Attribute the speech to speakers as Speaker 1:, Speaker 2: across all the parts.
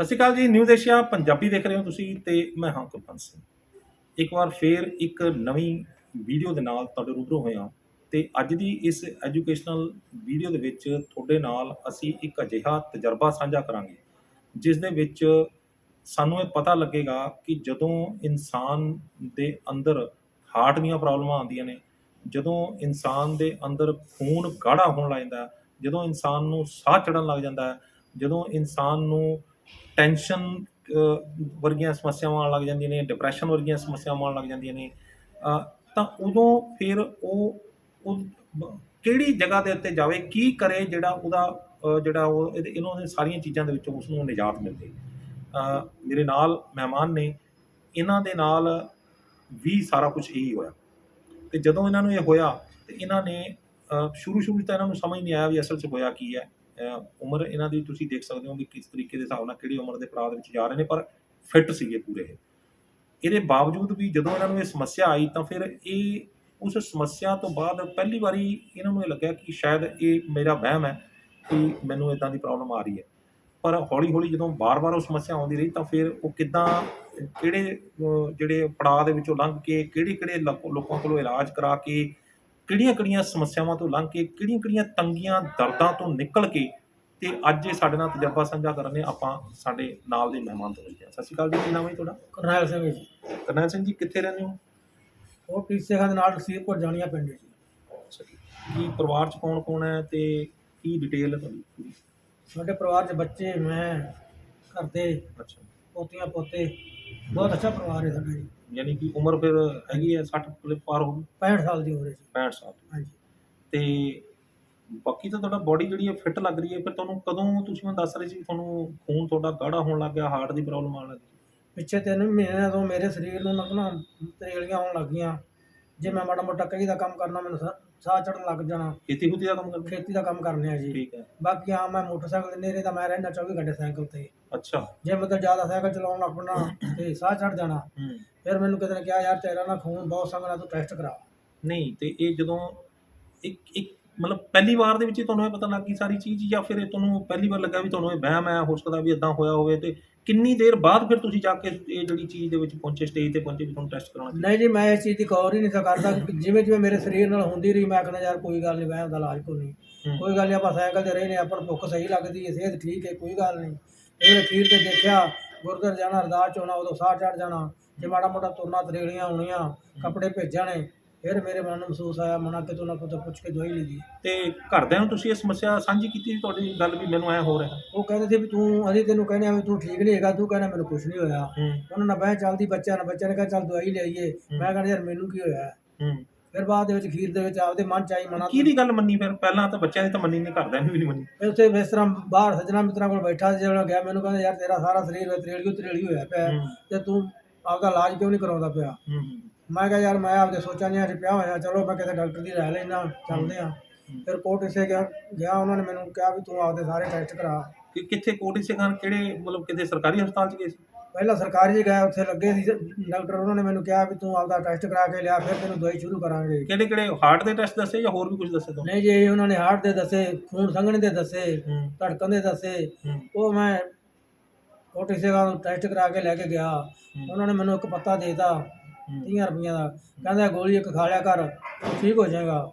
Speaker 1: ਸਤਿ ਸ਼੍ਰੀ ਅਕਾਲ ਜੀ, news Asia Punjabi ਦੇਖ ਰਹੇ ਹੋ ਤੁਸੀਂ ਤੇ ਮੈਂ ਹਾਂ ਕੁਲਵੰਤ ਸਿੰਘ। ਇੱਕ ਵਾਰ ਫੇਰ ਇੱਕ ਨਵੀਂ ਵੀਡੀਓ ਦੇ ਨਾਲ ਤੁਹਾਡੇ ਰੂਬਰੂ ਹੋਇਆ ਤੇ ਅੱਜ ਦੀ ਇਸ ਐਜੂਕੇਸ਼ਨਲ ਵੀਡੀਓ ਦੇ ਵਿੱਚ ਤੁਹਾਡੇ ਨਾਲ ਅਸੀਂ ਇੱਕ ਅਜਿਹਾ ਤਜਰਬਾ ਸਾਂਝਾ ਕਰਾਂਗੇ, ਜਿਸ ਦੇ ਵਿੱਚ ਸਾਨੂੰ ਇਹ ਪਤਾ ਲੱਗੇਗਾ ਕਿ ਜਦੋਂ ਇਨਸਾਨ ਦੇ ਅੰਦਰ ਹਾਰਟ ਦੀਆਂ ਪ੍ਰੋਬਲਮਾਂ ਆਉਂਦੀਆਂ ਨੇ, ਜਦੋਂ ਇਨਸਾਨ ਦੇ ਅੰਦਰ ਖੂਨ ਗਾੜਾ ਹੋਣ ਲੱਗ ਜਾਂਦਾ, ਜਦੋਂ ਇਨਸਾਨ ਨੂੰ ਸਾਹ ਚੜਨ ਲੱਗ ਜਾਂਦਾ, ਜਦੋਂ ਇਨਸਾਨ ਨੂੰ ਟੈਨਸ਼ਨ ਵਰਗੀਆਂ ਸਮੱਸਿਆਵਾਂ ਆਉਣ ਲੱਗ ਜਾਂਦੀਆਂ ਨੇ ਡਿਪਰੈਸ਼ਨ ਵਰਗੀਆਂ ਸਮੱਸਿਆਵਾਂ ਆਉਣ ਲੱਗ ਜਾਂਦੀਆਂ ਨੇ ਤਾਂ ਉਦੋਂ ਫਿਰ ਉਹ ਕਿਹੜੀ ਜਗ੍ਹਾ ਦੇ ਉੱਤੇ ਜਾਵੇ, ਕੀ ਕਰੇ ਜਿਹੜਾ ਉਹਦਾ ਜਿਹੜਾ ਉਹ ਇਹਦੇ- ਇਹਨਾਂ ਦੀਆਂ ਸਾਰੀਆਂ ਚੀਜ਼ਾਂ ਦੇ ਵਿੱਚੋਂ ਉਸ ਨੂੰ ਨਿਜਾਤ ਮਿਲਦੀ ਮੇਰੇ ਨਾਲ ਮਹਿਮਾਨ ਨੇ, ਇਹਨਾਂ ਦੇ ਨਾਲ ਵੀ ਸਾਰਾ ਕੁਝ ਇਹੀ ਹੋਇਆ। ਤੇ ਜਦੋਂ ਇਹਨਾਂ ਨੂੰ ਇਹ ਹੋਇਆ, ਤੇ ਇਹਨਾਂ ਨੇ ਸ਼ੁਰੂ ਸ਼ੁਰੂ ਤਾਂ ਇਹਨਾਂ ਨੂੰ ਸਮਝ ਨਹੀਂ ਆਇਆ ਵੀ ਅਸਲ 'ਚ ਹੋਇਆ ਕੀ ਹੈ। ਉਮਰ ਇਹਨਾਂ ਦੀ ਤੁਸੀਂ ਦੇਖ ਸਕਦੇ ਹੋ ਕਿ ਕਿਸ ਤਰੀਕੇ ਦੇ ਹਿਸਾਬ ਨਾਲ ਕਿਹੜੀ ਉਮਰ ਦੇ ਪੜਾਅ ਦੇ ਵਿੱਚ ਜਾ ਰਹੇ ਨੇ, ਪਰ ਫਿੱਟ ਸੀਗੇ ਪੂਰੇ ਇਹਦੇ ਬਾਵਜੂਦ ਵੀ ਜਦੋਂ ਇਹਨਾਂ ਨੂੰ ਇਹ ਸਮੱਸਿਆ ਆਈ ਤਾਂ ਫਿਰ ਇਹ ਉਸ ਸਮੱਸਿਆ ਤੋਂ ਬਾਅਦ ਪਹਿਲੀ ਵਾਰੀ ਇਹਨਾਂ ਨੂੰ ਇਹ ਲੱਗਿਆ ਕਿ ਸ਼ਾਇਦ ਇਹ ਮੇਰਾ ਵਹਿਮ ਹੈ ਕਿ ਮੈਨੂੰ ਇਦਾਂ ਦੀ ਪ੍ਰੋਬਲਮ ਆ ਰਹੀ ਹੈ। ਪਰ ਹੌਲੀ ਹੌਲੀ ਜਦੋਂ ਬਾਰ-ਬਾਰ ਉਹ ਸਮੱਸਿਆ ਆਉਂਦੀ ਰਹੀ ਤਾਂ ਫਿਰ ਉਹ ਕਿੱਦਾਂ, ਕਿਹੜੇ ਜਿਹੜੇ ਪੜਾਅ ਦੇ ਵਿੱਚੋਂ ਲੰਘ ਕੇ, ਕਿਹੜੇ-ਕਿਹੜੇ ਲੋਕ- ਲੋਕਾਂ ਕੋਲੋਂ ਇਲਾਜ ਕਰਾ ਕੇ ਕਿਹੜੀਆਂ-ਕਿਹੜੀਆਂ ਸਮੱਸਿਆਵਾਂ ਤੋਂ ਲੰਘ ਕੇ ਕਿਹੜੀਆਂ-ਕਿਹੜੀਆਂ ਤੰਗੀਆਂ ਦਰਦਾਂ ਤੋਂ ਨਿਕਲ ਕੇ ਤੇ ਅੱਜ ਇਹ ਸਾਡੇ ਨਾਲ ਤਜਰਬਾ ਸਾਂਝਾ ਕਰਨ ਨੇ ਆਪਾਂ ਸਾਡੇ ਨਾਲ ਦੇ ਮਹਿਮਾਨ ਤੋਂ ਹਾਂ। ਸਤਿ ਸ਼੍ਰੀ ਅਕਾਲ ਜੀ ਕੀ ਨਾਮ ਹੈ ਤੁਹਾਡਾ?
Speaker 2: ਕਰਨੈਲ ਸਿੰਘ ਜੀ।
Speaker 1: ਕਰਨੈਲ ਸਿੰਘ ਜੀ ਕਿੱਥੇ ਰਹਿੰਦੇ ਹੋ?
Speaker 2: ਉਹ ਟੀਸੇ ਖਾਨ ਦੇ ਨਾਲ ਰਸੀਦਪੁਰ ਜਾਣੀਆਂ ਪਿੰਡ ਜੀ।
Speaker 1: ਕੀ ਪਰਿਵਾਰ ਚ ਕੌਣ ਕੌਣ ਹੈ ਤੇ ਕੀ ਡਿਟੇਲ ਹੈ ਤੁਹਾਡੀ
Speaker 2: ਸਾਡੇ ਪਰਿਵਾਰ 'ਚ ਬੱਚੇ ਮੈਂ ਘਰ ਦੇ
Speaker 1: ਅੱਛਾ।
Speaker 2: ਪੋਤੀਆਂ ਪੋਤੇ ਬਹੁਤ ਅੱਛਾ ਪਰਿਵਾਰ ਹੈ ਸਾਡਾ ਜੀ।
Speaker 1: ਯਾਨੀ ਕਿ ਉਮਰ ਫਿਰ ਹੈਗੀ ਹੈ 60 ਪਲੇ ਪਾਰ ਹੋ ਗਈ।
Speaker 2: 65 ਸਾਲ ਦੀ ਉਮਰ ਹੈ ਜੀ।
Speaker 1: 65 ਸਾਲ
Speaker 2: ਹਾਂਜੀ।
Speaker 1: ਤੇ ਬਾਕੀ ਤਾਂ ਤੁਹਾਡਾ ਬੋਡੀ ਜਿਹੜੀ ਹੈ ਫਿੱਟ ਲੱਗ ਰਹੀ ਹੈ ਫਿਰ ਤੁਹਾਨੂੰ ਕਦੋਂ ਤੁਸੀਂ ਮੈਨੂੰ ਦੱਸ ਰਹੇ ਸੀ ਤੁਹਾਨੂੰ ਖੂਨ ਤੁਹਾਡਾ ਗਾੜਾ ਹੋਣ ਲੱਗ ਗਿਆ ਹਾਰਟ ਦੀ ਪ੍ਰੋਬਲਮ ਆਉਣ ਲੱਗੀ?
Speaker 2: ਪਿੱਛੇ ਤਿੰਨ ਮਹੀਨਿਆਂ ਤੋਂ ਮੇਰੇ ਸਰੀਰ ਨੂੰ ਨਾ ਤਰੇਲੀਆਂ ਆਉਣ ਲੱਗੀਆਂ। ਜੇ ਮੈਂ ਮਾੜਾ ਮੋਟਾ ਕਹੀ ਦਾ ਕੰਮ ਕਰਨਾ ਮੈਨੂੰ ਸਾ- ਸਾਹ ਚੜਨ ਲੱਗ ਜਾਣਾ।
Speaker 1: ਖੇਤੀ ਖੁਤੀ ਦਾ ਕੰਮ ਕਰਦੇ
Speaker 2: ਖੇਤੀ ਦਾ ਕੰਮ ਕਰਨੇ ਆ ਜੀ।
Speaker 1: ਠੀਕ ਹੈ।
Speaker 2: ਬਾਕੀ ਆ ਮੈਂ ਮੋਟਰਸਾਈਕਲ ਤੇ ਨੇਰੇ ਤਾਂ ਮੈਂ ਰਹਿਣਾ 24 ਘੰਟੇ ਸਾਈਕਲ ਤੇ।
Speaker 1: ਅੱਛਾ।
Speaker 2: ਜੇ ਮਤਲਬ ਜ਼ਿਆਦਾ ਸਾਈਕਲ ਚਲਾਉਣ ਲੱਗ ਪਣਾ ਤੇ ਸਾਹ ਚੜ ਜਾਣਾ
Speaker 1: ਹੂੰ।
Speaker 2: ਫਿਰ ਮੈਨੂੰ ਕਿਸੇ ਨੇ ਕਿਹਾ ਯਾਰ ਤੇਰਾ ਨਾ ਖੂਨ ਬਹੁਤ ਸੰਘਣਾ ਤੂੰ ਟੈਸਟ ਕਰਾ।
Speaker 1: ਨਹੀਂ ਤੇ ਇਹ ਜਦੋਂ ਇੱਕ ਇੱਕ ਮਤਲਬ ਪਹਿਲੀ ਵਾਰ ਦੇ ਵਿੱਚ ਹੀ ਤੁਹਾਨੂੰ ਇਹ ਪਤਾ ਲੱਗ ਗਈ ਸਾਰੀ ਚੀਜ਼ ਜਾਂ ਫਿਰ ਇਹ ਤੁਹਾਨੂੰ ਪਹਿਲੀ ਵਾਰ ਲੱਗਾ ਵੀ ਤੁਹਾਨੂੰ ਇਹ ਵਹਿਮ ਹੈ ਹੋ ਸਕਦਾ ਵੀ ਇਦਾਂ ਹੋਇਆ ਹੋਵੇ ਤੇ ਕਿੰਨੀ ਦੇਰ ਬਾਅਦ ਫਿਰ ਤੁਸੀਂ ਜਾ ਕੇ ਇਹ ਜਿਹੜੀ ਚੀਜ਼ ਦੇ ਵਿੱਚ ਪਹੁੰਚੇ ਸਟੇਜ ਤੇ ਪਹੁੰਚੇ ਵੀ ਤੁਹਾਨੂੰ ਟੈਸਟ ਕਰਾਉਣਾ
Speaker 2: ਨਹੀਂ ਜੀ ਮੈਂ ਇਸ ਚੀਜ਼ ਦੀ ਗੌਰ ਹੀ ਨਹੀਂ ਸੀ ਕਰਦਾ ਜਿਵੇਂ ਜਿਵੇਂ ਮੇਰੇ ਸਰੀਰ ਨਾਲ ਹੁੰਦੀ ਰਹੀ ਮੈਂ ਕਹਿੰਦਾ ਯਾਰ ਕੋਈ ਗੱਲ ਨਹੀਂ ਵਹਿਮ ਦਾ ਇਲਾਜ ਕੋਈ ਨਹੀਂ
Speaker 1: ਹੂੰ।
Speaker 2: ਕੋਈ ਗੱਲ ਨਹੀਂ ਆਪਾਂ ਸਾਈਕਲ ਤੇ ਰਹੇ ਨੇ ਆਪਾਂ ਨੂੰ ਭੁੱਖ ਸਹੀ ਲੱਗਦੀ ਹੈ ਸਿਹਤ ਠੀਕ ਹੈ ਕੋਈ ਗੱਲ ਨਹੀਂ ਇਹ ਅਖੀਰ ਤੇ ਦੇਖਿਆ ਗੁਰਦੁਆਰੇ ਜਾਣਾ ਅਰਦਾਸ 'ਚ ਹੋਣਾ ਉਦੋਂ ਸਾਹ ਚੜ ਜਾਣਾ ਜੇ ਮਾੜਾ ਮੋਟਾ ਤੁਰਨਾ ਤਰੇੜੀਆਂ ਹੋਣੀਆਂ ਕੱਪੜੇ ਭੇਜਣੇ ਫਿਰ ਮੇਰੇ ਮਨ ਨੂੰ ਮਹਿਸੂਸ ਆਇਆ ਮਨਾ ਕਿ ਤੂੰ ਨਾ ਕਿਤੋਂ ਪੁੱਛ ਕੇ ਦਵਾਈ ਲਈ
Speaker 1: ਤੇ ਘਰਦਿਆਂ ਨੂੰ ਤੁਸੀਂ ਇਹ ਸਮੱਸਿਆ ਸਾਂਝੀ ਕੀਤੀ ਸੀ ਤੁਹਾਡੀ ਗੱਲ ਵੀ ਮੈਨੂੰ ਐ ਹੋ ਰਿਹਾ?
Speaker 2: ਉਹ ਕਹਿੰਦੇ ਸੀ ਵੀ ਤੂੰ ਅਸੀਂ ਤੈਨੂੰ ਕਹਿੰਦੇ ਆ ਵੀ ਤੂੰ ਠੀਕ ਨਹੀਂ ਹੈਗਾ ਤੂੰ ਕਹਿੰਦਾ ਮੈਨੂੰ ਕੁਝ ਨਹੀਂ ਹੋਇਆ।
Speaker 1: ਹੂੰ।
Speaker 2: ਉਹਨਾਂ ਨਾਲ ਬਹਿ ਚੱਲਦੀ ਬੱਚਿਆਂ ਨਾਲ ਬੱਚਿਆਂ ਨੇ ਕਿਹਾ ਚੱਲ ਦਵਾਈ ਲਿਆਈਏ ਮੈਂ ਕਹਿੰਦਾ ਯਾਰ ਮੈਨੂੰ ਕੀ ਹੋਇਆ?
Speaker 1: ਹੂੰ।
Speaker 2: ਫਿਰ ਬਾਅਦ ਦੇ ਵਿੱਚ ਖੀਰ ਦੇ ਵਿੱਚ ਆਪਦੇ ਮਨ ਚ ਆਈ ਮਨਾ
Speaker 1: ਕਿਹਦੀ ਗੱਲ ਮੰਨੀ ਫਿਰ? ਪਹਿਲਾਂ ਤਾਂ ਬੱਚਿਆਂ ਦੀ ਤਾਂ ਮੰਨੀ ਨਹੀਂ ਘਰਦਿਆਂ ਨੇ ਵੀ ਨਹੀਂ ਮੰਨੀ।
Speaker 2: ਫਿਰ ਉੱਥੇ ਇਸ ਤਰ੍ਹਾਂ ਬਾਹਰ ਸੱਜਣਾ ਮਿੱਤਰਾਂ ਕੋਲ ਬੈਠਾ ਸੀ ਜਦੋਂ ਗਿਆ ਮੈਨੂੰ ਕਹਿੰਦਾ ਯਾਰ ਤੇਰਾ ਸਾਰਾ ਸਰੀਰ ਤਰੇਲੀ ਤਰੇਲੀ ਹੋਇਆ ਪਿਆ। ਤੇ ਤੂੰ ਆਪਦਾ ਇਲਾਜ ਕਿਉਂ ਨਹੀਂ ਕਰਾਉਂਦਾ ਪਿਆ?
Speaker 1: ਹੂੰ।
Speaker 2: ਮੈਂ ਕਿਹਾ ਯਾਰ ਮੈਂ ਆਪਦੇ ਸੋਚਾਂ ਜਿਹਾ 'ਚ ਪਿਆ ਹੋਇਆ ਚਲੋ ਮੈਂ ਕਿਸੇ ਡਾਕਟਰ ਦੀ ਰਾਏ ਲੈਣਾ ਚੱਲਦੇ ਆ ਫਿਰ ਕੋਰਟ ਇਸੇ ਗਿਆ ਗਿਆ ਉਹਨਾਂ ਨੇ ਮੈਨੂੰ ਕਿਹਾ ਵੀ ਤੂੰ ਆਪਦੇ ਸਾਰੇ ਟੈਸਟ ਕਰਾ।
Speaker 1: ਕਿ ਕਿੱਥੇ ਕੋਟੀ ਸਿੰਘਾਂ ਕਿਹੜੇ ਮਤਲਬ ਕਿਤੇ ਸਰਕਾਰੀ ਹਸਪਤਾਲ ਚ ਗਏ ਸੀ?
Speaker 2: ਪਹਿਲਾਂ ਸਰਕਾਰੀ 'ਚ ਗਿਆ ਉੱਥੇ ਲੱਗੇ ਸੀ ਡਾਕਟਰ ਉਹਨਾਂ ਨੇ ਮੈਨੂੰ ਕਿਹਾ ਵੀ ਤੂੰ ਆਪਦਾ ਟੈਸਟ ਕਰਾ ਕੇ ਲਿਆ ਫਿਰ ਤੈਨੂੰ ਦਵਾਈ ਸ਼ੁਰੂ ਕਰਾਂਗੇ।
Speaker 1: ਕਿਹੜੇ ਕਿਹੜੇ ਹਾਰਟ ਦੇ ਟੈਸਟ ਦੱਸੇ ਜਾਂ ਹੋਰ ਵੀ ਕੁਝ ਦੱਸੇ ਤੁਹਾਨੂੰ
Speaker 2: ਨਹੀਂ ਜੀ ਉਹਨਾਂ ਨੇ ਹਾਰਟ ਦੇ ਦੱਸੇ ਖੂਨ ਸੰਘਣੇ ਦੇ ਦੱਸੇ ਧੜਕਣ ਦੇ ਦੱਸੇ। ਉਹ ਮੈਂ ਕੋਟੀ ਸੇਵਾ ਨੂੰ ਟੈਸਟ ਕਰਾ ਕੇ ਲੈ ਕੇ ਗਿਆ। ਉਹਨਾਂ ਨੇ ਮੈਨੂੰ ਇੱਕ ਪੱਤਾ ਦੇਤਾ। 30 ਰੁਪਈਆ ਦਾ। ਕਹਿੰਦਾ ਗੋਲੀ ਇੱਕ ਖਾ ਲਿਆ ਕਰ ਠੀਕ ਹੋ ਜਾਏਗਾ।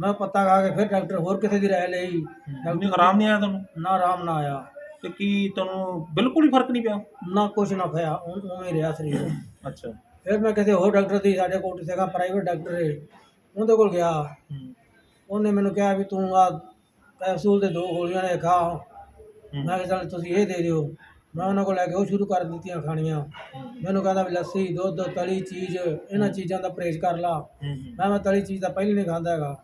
Speaker 2: ਮੈਂ ਪੱਤਾ ਖਾ ਕੇ ਫਿਰ ਡਾਕਟਰ ਹੋਰ ਕਿਸੇ ਦੀ ਰਾਏ ਲਈ।
Speaker 1: ਨਹੀਂ ਆਰਾਮ ਨਹੀਂ ਆਇਆ ਤੁਹਾਨੂੰ?
Speaker 2: ਨਾ ਆਰਾਮ ਨਾ ਆਇਆ।
Speaker 1: ਤੇ ਕੀ ਤੁਹਾਨੂੰ ਬਿਲਕੁਲ ਹੀ ਫ਼ਰਕ ਨਹੀਂ ਪਿਆ?
Speaker 2: ਨਾ ਕੁਛ ਨਾ ਪਿਆ ਉਵੇਂ ਹੀ ਰਿਹਾ ਸਰੀਰ।
Speaker 1: ਅੱਛਾ।
Speaker 2: ਫਿਰ ਮੈਂ ਕਿਸੇ ਹੋਰ ਡਾਕਟਰ ਦੀ ਸਾਡੇ ਕੋਲ ਸੀਗਾ ਪ੍ਰਾਈਵੇਟ ਡਾਕਟਰ ਹੈ ਉਹਦੇ ਕੋਲ ਗਿਆ। ਉਹਨੇ ਮੈਨੂੰ ਕਿਹਾ ਵੀ ਤੂੰ ਆ ਕੈਪਸੂਲ ਦੇ ਦੋ ਗੋਲੀਆਂ ਨੇ ਖਾ। ਮੈਂ ਕਿਹਾ ਚੱਲ ਤੁਸੀਂ ਇਹ ਦੇ ਦਿਓ। ਮੈਂ ਉਹਨਾਂ ਕੋਲ ਲੈ ਕੇ ਉਹ ਸ਼ੁਰੂ ਕਰ ਦਿੱਤੀਆਂ ਖਾਣੀਆਂ। ਮੈਨੂੰ ਕਹਿੰਦਾ ਵੀ ਲੱਸੀ ਦੁੱਧ ਤਲੀ ਚੀਜ਼ ਇਹਨਾਂ ਚੀਜ਼ਾਂ ਦਾ ਪਰਹੇਜ਼ ਕਰ ਲਾ। ਮੈਂ ਮੈਂ ਤਲੀ ਚੀਜ਼ ਤਾਂ ਪਹਿਲਾਂ ਨਹੀਂ ਖਾਂਦਾ ਹੈਗਾ।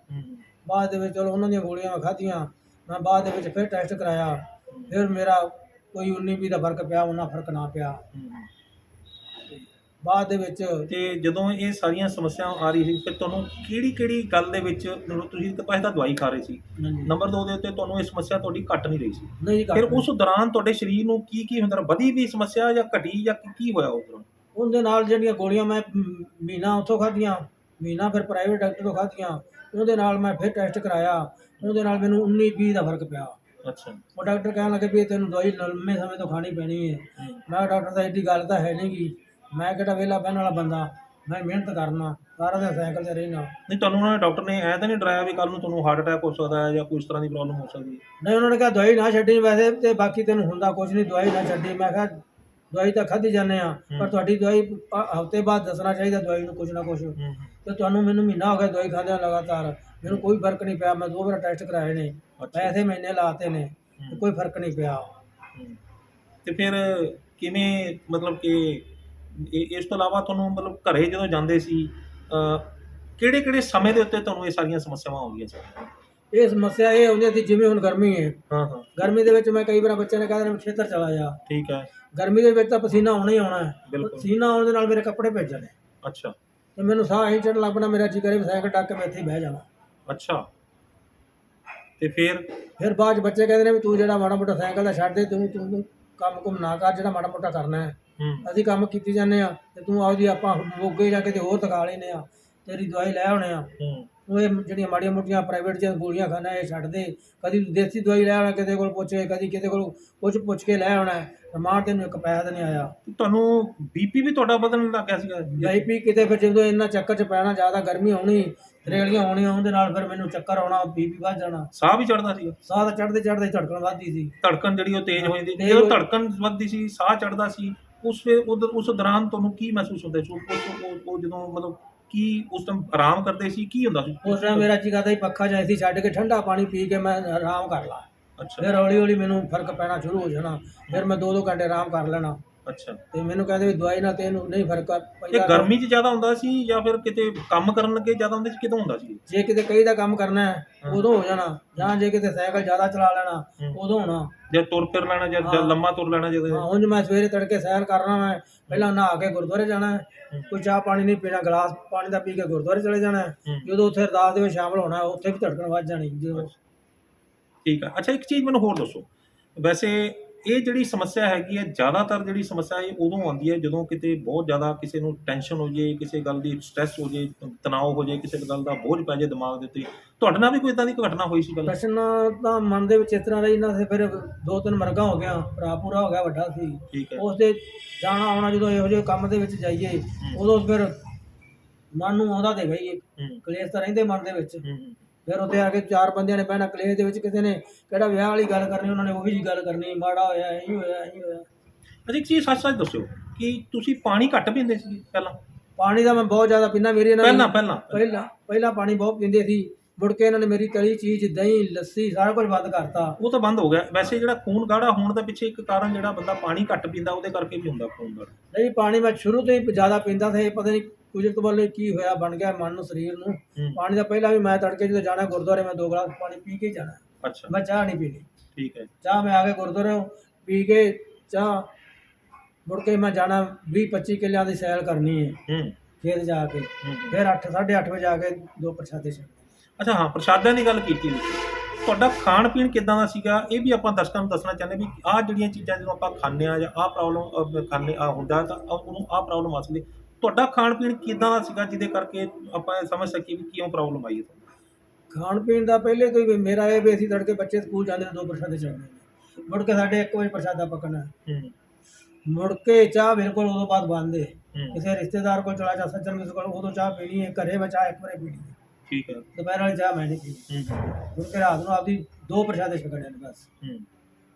Speaker 2: ਬਾਅਦ ਦੇ ਵਿੱਚ ਚਲੋ ਉਹਨਾਂ ਦੀਆਂ ਗੋਲੀਆਂ ਮੈਂ ਖਾਧੀਆਂ। ਮੈਂ ਬਾਅਦ ਦੇ ਵਿੱਚ ਫਿਰ ਟੈਸਟ ਕਰਾਇਆ। ਫਿਰ ਮੇਰਾ ਕੋਈ 19 ਵੀਹ ਦਾ ਫ਼ਰਕ ਪਿਆ ਉਹਨਾਂ ਫ਼ਰਕ ਨਾ ਪਿਆ। ਬਾਅਦ ਦੇ ਵਿੱਚ
Speaker 1: ਤੇ ਜਦੋਂ ਇਹ ਸਾਰੀਆਂ ਸਮੱਸਿਆਵਾਂ ਆ ਰਹੀ ਸੀ ਫਿਰ ਤੁਹਾਨੂੰ ਕਿਹੜੀ ਕਿਹੜੀ ਗੱਲ ਦੇ ਵਿੱਚ ਮਤਲਬ ਤੁਸੀਂ ਤਾਂ ਪਹਿਲਾਂ ਦਵਾਈ ਖਾ ਰਹੇ ਸੀ
Speaker 2: ਨਹੀਂ
Speaker 1: ਨੰਬਰ 2 ਦੇ ਉੱਤੇ ਤੁਹਾਨੂੰ ਇਹ ਸਮੱਸਿਆ ਤੁਹਾਡੀ ਘਟ ਨਹੀਂ ਰਹੀ ਸੀ
Speaker 2: ਜੀ
Speaker 1: ਫਿਰ। ਉਸ ਦੌਰਾਨ ਤੁਹਾਡੇ ਸਰੀਰ ਨੂੰ ਕੀ ਕੀ ਹੁੰਦਾ? ਵਧੀ ਵੀ ਸਮੱਸਿਆ ਜਾਂ ਘਟੀ ਜਾਂ ਕੀ- ਕੀ ਹੋਇਆ ਉਸ ਦੌਰਾਨ
Speaker 2: ਉਹਦੇ ਨਾਲ ਜਿਹੜੀਆਂ ਗੋਲੀਆਂ ਮੈਂ ਮ- ਮਹੀਨਾ ਉੱਥੋਂ ਖਾਧੀਆਂ ਮਹੀਨਾ ਫਿਰ ਪ੍ਰਾਈਵੇਟ ਡਾਕਟਰ ਤੋਂ ਖਾਧੀਆਂ ਉਹਦੇ ਨਾਲ ਮੈਂ ਫਿਰ ਟੈਸਟ ਕਰਾਇਆ ਉਹਦੇ ਨਾਲ ਮੈਨੂੰ 19 20 ਦਾ ਫ਼ਰਕ ਪਿਆ
Speaker 1: ਅੱਛਾ
Speaker 2: ਉਹ ਡਾਕਟਰ ਕਹਿਣ ਲੱਗੇ ਵੀ ਇਹ ਤੈਨੂੰ ਦਵਾਈ ਲੰਮੇ ਸਮੇਂ ਤੋਂ ਖਾਣੀ ਪੈਣੀ ਹੈ। ਮੈਂ ਕਿਹਾ ਡਾਕਟਰ ਸਾਹਿਬ ਏਡੀ ਗੱਲ ਤਾਂ ਹੈ ਨਹੀਂ ਗੀ ਮੈਂ ਕਿਹੜਾ ਵਿਹਲਾ ਬਹਿਣ ਵਾਲਾ ਬੰਦਾ ਮੈਂ ਮਿਹਨਤ ਕਰਨਾ ਸਾਰਾ ਦਿਨ ਸਾਈਕਲ ਤੇ ਰਹਿਣਾ।
Speaker 1: ਨਹੀਂ ਤੁਹਾਨੂੰ ਉਹਨਾਂ ਨੇ ਡਾਕਟਰ ਨੇ ਐ ਤਾਂ ਨਹੀਂ ਡਰਾਇਆ ਵੀ ਕੱਲ ਨੂੰ ਤੁਹਾਨੂੰ ਹਾਰਟ ਅਟੈਕ ਹੋ ਸਕਦਾ ਹੈ ਜਾਂ ਕੋਈ ਇਸ ਤਰ੍ਹਾਂ ਦੀ ਪ੍ਰੋਬਲਮ ਹੋ ਸਕਦੀ ਹੈ?
Speaker 2: ਨਹੀਂ ਉਹਨਾਂ ਨੇ ਕਿਹਾ ਦਵਾਈ ਨਾ ਛੱਡੀ ਵੈਸੇ ਤੇ ਬਾਕੀ ਤੈਨੂੰ ਹੁੰਦਾ ਕੁਝ ਨਹੀਂ ਦਵਾਈ ਨਾ ਛੱਡੀ। ਮੈਂ ਕਿਹਾ ਦਵਾਈ ਤਾਂ ਖਾਧੀ ਜਾਂਦੇ ਆ ਪਰ ਤੁਹਾਡੀ ਦਵਾਈ ਹਫ਼ਤੇ ਬਾਅਦ ਦੱਸਣਾ ਚਾਹੀਦਾ ਦਵਾਈ ਨੂੰ ਕੁਝ ਨਾ ਕੁਝ
Speaker 1: ਹੂੰ ਹੂੰ।
Speaker 2: ਤੇ ਤੁਹਾਨੂੰ ਮੈਨੂੰ ਮਹੀਨਾ ਹੋ ਗਿਆ ਦਵਾਈ ਖਾਂਦਿਆਂ ਲਗਾਤਾਰ। ਮੈਨੂੰ ਕੋਈ ਫ਼ਰਕ ਨਹੀਂ ਪਿਆ ਮੈਂ ਦੋ ਵਾਰ ਟੈਸਟ ਕਰਾਏ ਨੇ। ਪੈਸੇ ਮਹੀਨੇ ਲਾਤੇ ਨੇ ਤੇ ਕੋਈ ਫ਼ਰਕ ਨਹੀਂ ਪਿਆ।
Speaker 1: ਹੂੰ। ਤੇ ਫਿਰ ਕਿਵੇਂ ਮਤਲਬ ਕਿ ਇਸ ਤੋਂ ਇਲਾਵਾ ਤੁਹਾਨੂੰ ਮਤਲਬ ਘਰੇ ਜਦੋਂ ਜਾਂਦੇ ਸੀ ਕਿਹੜੇ ਕਿਹੜੇ ਸਮੇਂ ਦੇ ਉੱਤੇ ਤੁਹਾਨੂੰ ਇਹ ਸਾਰੀਆਂ ਸਮੱਸਿਆਵਾਂ ਆਉਂਦੀਆਂ ਸੀ?
Speaker 2: ਇਹ ਸਮੱਸਿਆ ਇਹ ਆਉਂਦੀ ਸੀ ਜਿਵੇਂ ਹੁਣ ਗਰਮੀ ਹੈ।
Speaker 1: ਹਾਂ ਹਾਂ।
Speaker 2: ਗਰਮੀ ਦੇ ਵਿੱਚ ਮੈਂ ਕਈ ਵਾਰ ਬੱਚਿਆਂ ਨੇ ਕਹਿੰਦੇ ਨੇ ਖੇਤਰ ਚਲਾ ਜਾ।
Speaker 1: ਠੀਕ ਹੈ।
Speaker 2: ਗਰਮੀ ਦੇ ਵਿੱਚ ਤਾਂ ਪਸੀਨਾ ਆਉਣਾ ਹੀ ਆਉਣਾ ਹੈ। ਪਸੀਨਾ ਆਉਣ ਦੇ ਨਾਲ ਮੇਰੇ ਕੱਪੜੇ ਭੇਜਣੇ
Speaker 1: ਅੱਛਾ।
Speaker 2: ਤੇ ਮੈਨੂੰ ਸਾਹ ਹੀ ਚੜਨ ਲੱਗ ਪੈਣਾ ਮੇਰਾ ਜੀ ਕਰੇ ਸਾਈਕਲ ਟੱਕ ਕੇ ਮੈਂ ਇੱਥੇ ਬਹਿ ਜਾਵਾਂ।
Speaker 1: ਅੱਛਾ। ਤੇ ਫਿਰ?
Speaker 2: ਫਿਰ ਬਾਅਦ ਬੱਚੇ ਕਹਿੰਦੇ ਨੇ ਵੀ ਤੂੰ ਜਿਹੜਾ ਮਾੜਾ ਮੋਟਾ ਸਾਈਕਲ ਦਾ ਛੱਡ ਦੇ ਤੂੰ ਤੂੰ ਕੰਮ ਕੁਮ ਨਾ ਕਰ ਜਿਹੜਾ ਮਾੜਾ ਮੋਟਾ ਕਰਨਾ ਹੂੰ। ਅਸੀਂ ਕੰਮ ਕੀਤੀ ਜਾਂਦੇ ਆ ਤੇ ਤੂੰ ਆਪਦੀ ਆਪਾਂ ਮੋਗੇ ਜਾ ਕੇ ਤੇ ਹੋਰ ਤਕਾ ਲੈਨੇ ਆ ਤੇਰੀ ਦਵਾਈ ਲੈ ਆਉਣੇ ਆ ਉਹ ਇਹ ਜਿਹੜੀਆਂ ਮਾੜੀਆਂ ਮੋਟੀਆਂ ਪ੍ਰਾਈਵੇਟ ਦੀਆਂ ਗੋਲੀਆਂ ਖਾਣਾ ਇਹ ਛੱਡ ਦੇ। ਕਦੀ ਦੇਸੀ ਦਵਾਈ ਲੈ ਆਉਣਾ ਕਿਤੇ ਕੋਲ ਪੁੱਛੇ ਕਦੀ ਕਿਤੇ ਕੋਲ ਕੁਝ ਪੁੱਛ ਕੇ ਲੈ ਆਉਣਾ ਰਮਾਨ ਤੈਨੂੰ ਇੱਕ ਪੈਸਾ ਨਹੀਂ ਆਇਆ।
Speaker 1: ਤੁਹਾਨੂੰ ਬੀਪੀ ਵੀ ਤੁਹਾਡਾ ਵਧਣ ਲੱਗ ਗਿਆ ਸੀਗਾ?
Speaker 2: ਵੀਆਈਪੀ ਕਿਤੇ ਫਿਰ ਜਦੋਂ ਇੰਨਾ ਚੱਕਰ ਚ ਪੈਣਾ ਜ਼ਿਆਦਾ ਗਰਮੀ ਹੋਣੀ ਤਰੇਲੀਆਂ ਹੋਣੀਆਂ ਉਹਦੇ ਨਾਲ ਫਿਰ ਮੈਨੂੰ ਚੱਕਰ ਆਉਣਾ ਬੀਪੀ ਵੱਧ ਜਾਣਾ।
Speaker 1: ਸਾਹ ਵੀ ਚੜਦਾ ਸੀਗਾ?
Speaker 2: ਸਾਹ ਤਾਂ ਚੜਦੇ ਚੜਦੇ ਧੜਕਣ ਵੱਧਦੀ ਸੀ।
Speaker 1: ਧੜਕਣ ਜਿਹੜੀ ਉਹ ਤੇਜ਼ ਹੋ ਜਾਂਦੀ ਜਦੋਂ ਧੜਕਣ ਵੱਧਦੀ ਸੀ ਸਾਹ ਚੜਦਾ ਸੀ ਉਸ ਵੇ ਉਧਰ ਉਸ ਦੌਰਾਨ ਤੁਹਾਨੂੰ ਕੀ ਮਹਿਸੂਸ ਹੁੰਦਾ ਸੀ? ਉਹ- ਉਹ ਜਦੋਂ ਮਤਲਬ ਕੀ ਉਸ ਟਾਈਮ ਆਰਾਮ ਕਰਦੇ ਸੀ? ਕੀ ਹੁੰਦਾ ਸੀ?
Speaker 2: ਉਸ ਟਾਈਮ ਮੇਰਾ ਜੀ ਕਰਦਾ ਸੀ ਪੱਖਾ ਜਾਂ ਸੀ ਛੱਡ ਕੇ ਠੰਡਾ ਪਾਣੀ ਪੀ ਕੇ ਮੈਂ ਆਰਾਮ ਕਰ ਲਾ।
Speaker 1: ਅੱਛਾ।
Speaker 2: ਫਿਰ ਹੌਲੀ ਹੌਲੀ ਮੈਨੂੰ ਫ਼ਰਕ ਪੈਣਾ ਸ਼ੁਰੂ ਹੋ ਜਾਣਾ। ਫਿਰ ਮੈਂ ਦੋ ਦੋ ਘੰਟੇ ਆਰਾਮ ਕਰ ਲੈਣਾ।
Speaker 1: ਅੱਛਾ।
Speaker 2: ਤੇ ਮੈਨੂੰ ਕਹਿੰਦੇ ਵੀ ਦਵਾਈ ਨਾਲ ਤੈਨੂੰ ਨਹੀਂ ਫ਼ਰਕ
Speaker 1: ਇਹ
Speaker 2: ਪੈਂਦਾ
Speaker 1: ਗਰਮੀ 'ਚ ਜ਼ਿਆਦਾ ਹੁੰਦਾ ਸੀ ਜਾਂ ਫਿਰ ਕਿਤੇ ਕੰਮ ਕਰਨ ਲੱਗੇ ਜ਼ਿਆਦਾ ਹੁੰਦਾ ਸੀ ਕਿਦੋਂ ਹੁੰਦਾ ਸੀ?
Speaker 2: ਜੇ ਕਿਤੇ ਕਈ ਦਾ ਕੰਮ ਕਰਨਾ ਹੈ ਉਦੋਂ ਹੋ ਜਾਣਾ। ਜਾਂ ਜੇ ਕਿਤੇ ਸਾਈਕਲ ਜ਼ਿਆਦਾ ਚਲਾ ਲੈਣਾ
Speaker 1: ਹੂੰ।
Speaker 2: ਉਦੋਂ ਹੋਣਾ।
Speaker 1: ਜਾਂ ਤੁਰ ਫਿਰ ਲੈਣਾ ਜਾਂ ਜਾਂ
Speaker 2: ਹਾਂ।
Speaker 1: ਲੰਮਾ ਤੁਰ ਲੈਣਾ ਜਦੋਂ।
Speaker 2: ਹਾਂ, ਉਂਝ ਮੈਂ ਸਵੇਰੇ ਤੜਕੇ ਸੈਰ ਕਰਨਾ ਮੈਂ ਪਹਿਲਾਂ ਨਹਾ ਕੇ ਗੁਰਦੁਆਰੇ ਜਾਣਾ ਹੈ।
Speaker 1: ਹੂੰ।
Speaker 2: ਕੋਈ ਚਾਹ ਪਾਣੀ ਨਹੀਂ ਪੀਣਾ ਗਲਾਸ ਪਾਣੀ ਦਾ ਪੀ ਕੇ ਗੁਰਦੁਆਰੇ ਚਲੇ ਜਾਣਾ ਹੈ।
Speaker 1: ਹੂੰ।
Speaker 2: ਜਦੋਂ ਉੱਥੇ ਅਰਦਾਸ ਦੇ ਵਿੱਚ ਸ਼ਾਮਲ ਹੋਣਾ ਉੱਥੇ ਵੀ ਧੜਕਣ ਵੱਧ ਜਾਣੀ ਜਦੋਂ
Speaker 1: ਠੀਕ ਹੈ ਅੱਛਾ ਇੱਕ ਚੀਜ਼ ਮੈਨੂੰ ਹੋਰ ਦੱਸੋ। ਵੈਸੇ ਇਹ ਜਿਹੜੀ ਸਮੱਸਿਆ ਹੈਗੀ ਹੈ ਜ਼ਿਆਦਾਤਰ ਜਿਹੜੀ ਸਮੱਸਿਆ ਇਹ ਉਦੋਂ ਆਉਂਦੀ ਹੈ ਜਦੋਂ ਕਿਤੇ ਬਹੁਤ ਜ਼ਿਆਦਾ ਕਿਸੇ ਨੂੰ ਟੈਨਸ਼ਨ ਹੋ ਜੇ ਕਿਸੇ ਗੱਲ ਦੀ ਸਟ੍ਰੈਸ ਹੋ ਜੇ ਤਣਾਅ ਹੋ ਜੇ ਕਿਸੇ ਗੱਲ ਦਾ ਬੋਝ ਪੈ ਜੇ ਦਿਮਾਗ ਦੇ ਉੱਤੇ। ਤੁਹਾਡੇ ਨਾਲ ਵੀ ਕੋਈ ਇਦਾਂ ਦੀ ਘਟਨਾ ਹੋਈ ਸੀ ਗੱਲ
Speaker 2: ਪ੍ਰਸ਼ਨ ਤਾਂ ਮਨ ਦੇ ਵਿੱਚ ਇਸ ਤਰ੍ਹਾਂ ਰਹੀ ਨਾ ਫਿਰ ਦੋ ਤਿੰਨ ਮਰਗਾ ਹੋ ਗਿਆ ਭਰਾ ਪੂਰਾ ਹੋ ਗਿਆ ਵੱਡਾ ਸੀ।
Speaker 1: ਠੀਕ ਹੈ।
Speaker 2: ਉਸ ਦੇ ਜਾਣਾ ਆਉਣਾ ਜਦੋਂ ਇਹੋ ਜਿਹੇ ਕੰਮ ਦੇ ਵਿੱਚ ਜਾਈਏ ਉਦੋਂ ਫਿਰ ਮਨ ਨੂੰ ਆਉਂਦਾ ਤੇ ਗਈ ਕਲੇਸ਼ ਤਾਂ ਰਹਿੰਦੇ ਮਨ ਦੇ ਵਿੱਚ। ਫਿਰ ਉੱਥੇ ਆ ਕੇ ਚਾਰ ਬੰਦਿਆਂ ਨੇ ਬਹਿਣਾ ਕਲੇਸ਼ ਦੇ ਵਿੱਚ ਕਿਸੇ ਨੇ ਕਿਹੜਾ ਵਿਆਹ ਵਾਲੀ ਗੱਲ ਕਰਨੀ ਉਹਨਾਂ ਨੇ ਉਹੀ ਜੀ ਗੱਲ ਕਰਨੀ ਮਾੜਾ ਹੋਇਆ ਇਹੀ ਹੋਇਆ ਇਹੀ ਹੋਇਆ।
Speaker 1: ਇੱਕ ਚੀਜ਼ ਸੱਚ ਸੱਚ ਦੱਸਿਓ ਕਿ ਤੁਸੀਂ ਪਾਣੀ ਘੱਟ ਪੀਂਦੇ ਸੀ ਪਹਿਲਾਂ?
Speaker 2: ਪਾਣੀ ਦਾ ਮੈਂ ਬਹੁਤ ਜ਼ਿਆਦਾ ਪੀਂਦਾ ਮੇਰੀ ਇਹਨਾਂ
Speaker 1: ਪਹਿਲਾਂ ਪਹਿਲਾਂ।
Speaker 2: ਪਹਿਲਾਂ ਪਹਿਲਾਂ ਪਾਣੀ ਬਹੁਤ ਪੀਂਦੇ ਸੀ। ਮੁੜ ਕੇ ਇਹਨਾਂ ਨੇ ਮੇਰੀ ਤਲੀ ਚੀਜ਼ ਦਹੀਂ ਲੱਸੀ ਸਾਰਾ ਕੁਝ ਬੰਦ ਕਰਤਾ।
Speaker 1: ਉਹ ਤਾਂ ਬੰਦ ਹੋ ਗਿਆ। ਵੈਸੇ ਜਿਹੜਾ ਖੂਨ ਗਾੜਾ ਹੋਣ ਦੇ ਪਿੱਛੇ ਇੱਕ ਕਾਰਨ ਜਿਹੜਾ ਬੰਦਾ ਪਾਣੀ ਘੱਟ ਪੀਂਦਾ ਉਹਦੇ ਕਰਕੇ ਵੀ ਹੁੰਦਾ ਖੂਨ ਗਾੜਾ।
Speaker 2: ਨਹੀਂ ਪਾਣੀ ਮੈਂ ਸ਼ੁਰੂ ਤੋਂ ਹੀ ਜ਼ਿਆਦਾ ਪੀਂਦਾ ਸੀ ਪਤਾ ਨਹੀਂ ਕੁਦਰਤ ਵੱਲੋਂ ਕੀ ਹੋਇਆ ਬਣ ਗਿਆ ਮਨ ਨੂੰ ਸਰੀਰ ਨੂੰ।
Speaker 1: ਹੂੰ।
Speaker 2: ਪਾਣੀ ਦਾ ਪਹਿਲਾਂ ਵੀ ਮੈਂ ਤੜਕੇ ਜਦੋਂ ਜਾਣਾ ਗੁਰਦੁਆਰੇ ਮੈਂ ਦੋ ਗਲਾਸ ਪਾਣੀ ਪੀ ਕੇ ਹੀ ਜਾਣਾ।
Speaker 1: ਅੱਛਾ।
Speaker 2: ਮੈਂ ਚਾਹ ਨਹੀਂ ਪੀਣੀ।
Speaker 1: ਠੀਕ ਹੈ।
Speaker 2: ਚਾਹ ਮੈਂ ਆ ਕੇ ਗੁਰਦੁਆਰੇ ਪੀ ਕੇ ਚਾਹ ਮੁੜ ਕੇ ਮੈਂ ਜਾਣਾ 20 25 ਕਿੱਲਿਆਂ ਦੀ ਸੈਲ ਕਰਨੀ ਹੈ।
Speaker 1: ਹੂੰ।
Speaker 2: ਖੇਤ ਜਾ ਕੇ।
Speaker 1: ਹੂੰ।
Speaker 2: ਫਿਰ 8 8:30 ਵਜੇ ਆ ਕੇ ਦੋ ਪ੍ਰਸ਼ਾਦੇ ਛਕ
Speaker 1: ਅੱਛਾ ਹਾਂ ਪ੍ਰਸ਼ਾਦਿਆਂ ਦੀ ਗੱਲ ਕੀਤੀ ਤੁਸੀਂ ਤੁਹਾਡਾ ਖਾਣ ਪੀਣ ਕਿਦਾਂ ਦਾ ਸੀਗਾ? ਇਹ ਵੀ ਆਪਾਂ ਦਰਸ਼ਕਾਂ ਨੂੰ ਦੱਸਣਾ ਚਾਹੁੰਦੇ ਵੀ ਆਹ ਜਿਹੜੀਆਂ ਚੀਜ਼ਾਂ ਜਦੋਂ ਆਪਾਂ ਖਾਂਦੇ ਆ ਜਾਂ ਆਹ ਪ੍ਰੋਬਲਮ ਖਾਂਦੇ ਆ ਹੁੰਦਾ ਤਾਂ ਆਹ ਉਹਨੂੰ ਆਹ ਪ੍ਰੋਬਲਮ ਆ ਸਕਦੀ ਤੁਹਾਡਾ ਖਾਣ ਪੀਣ ਕਿਦਾਂ ਦਾ ਸੀਗਾ ਜਿਹਦੇ ਕਰਕੇ ਆਪਾਂ ਇਹ ਸਮਝ ਸਕੀਏ ਵੀ ਕਿਉਂ ਪ੍ਰੋਬਲਮ ਆਈ ਹੈ ਤੁਹਾਨੂੰ?
Speaker 2: ਖਾਣ ਪੀਣ ਦਾ ਪਹਿਲੇ ਤੋਂ ਹੀ ਮੇਰਾ ਇਹ ਵੀ ਅਸੀਂ ਤੜਕੇ ਬੱਚੇ ਸਕੂਲ ਜਾਂਦੇ ਨੇ ਦੋ ਪ੍ਰਸ਼ਾਦੇ ਨੇ ਮੁੜ ਕੇ ਸਾਡੇ 1 ਵਜੇ ਪ੍ਰਸ਼ਾਦਾ ਪਕਣਾ।
Speaker 1: ਹੂੰ।
Speaker 2: ਮੁੜ ਕੇ ਚਾਹ ਬਿਲਕੁਲ ਉਦੋਂ ਬਾਅਦ ਬੰਦ ਹੈ।
Speaker 1: ਹੂੰ
Speaker 2: ਕਿਸੇ ਰਿਸ਼ਤੇਦਾਰ ਕੋਲ ਚਲਾ ਜਾ ਸੱਜਣ ਕਿਸੇ ਕੋਲ ਉਦੋਂ ਚਾਹ ਪੀਣੀ ਹੈ ਘਰੇ ਮੈਂ ਚਾਹ ਇੱਕ ਵਾਰੇ ਪੀਣੀ ਹੈ।
Speaker 1: ਠੀਕ ਹੈ।
Speaker 2: ਦੁਪਹਿਰ ਵਾਲੀ ਚਾਹ ਮੈਂ ਨਹੀਂ ਪੀਣੀ।
Speaker 1: ਹੂੰ।
Speaker 2: ਮੁੜ ਕੇ ਰਾਤ ਨੂੰ ਆਪਦੀ ਦੋ ਪ੍ਰਸ਼ਾਦੇ ਛਕਣੇ ਨੇ ਬਸ।
Speaker 1: ਹੂੰ।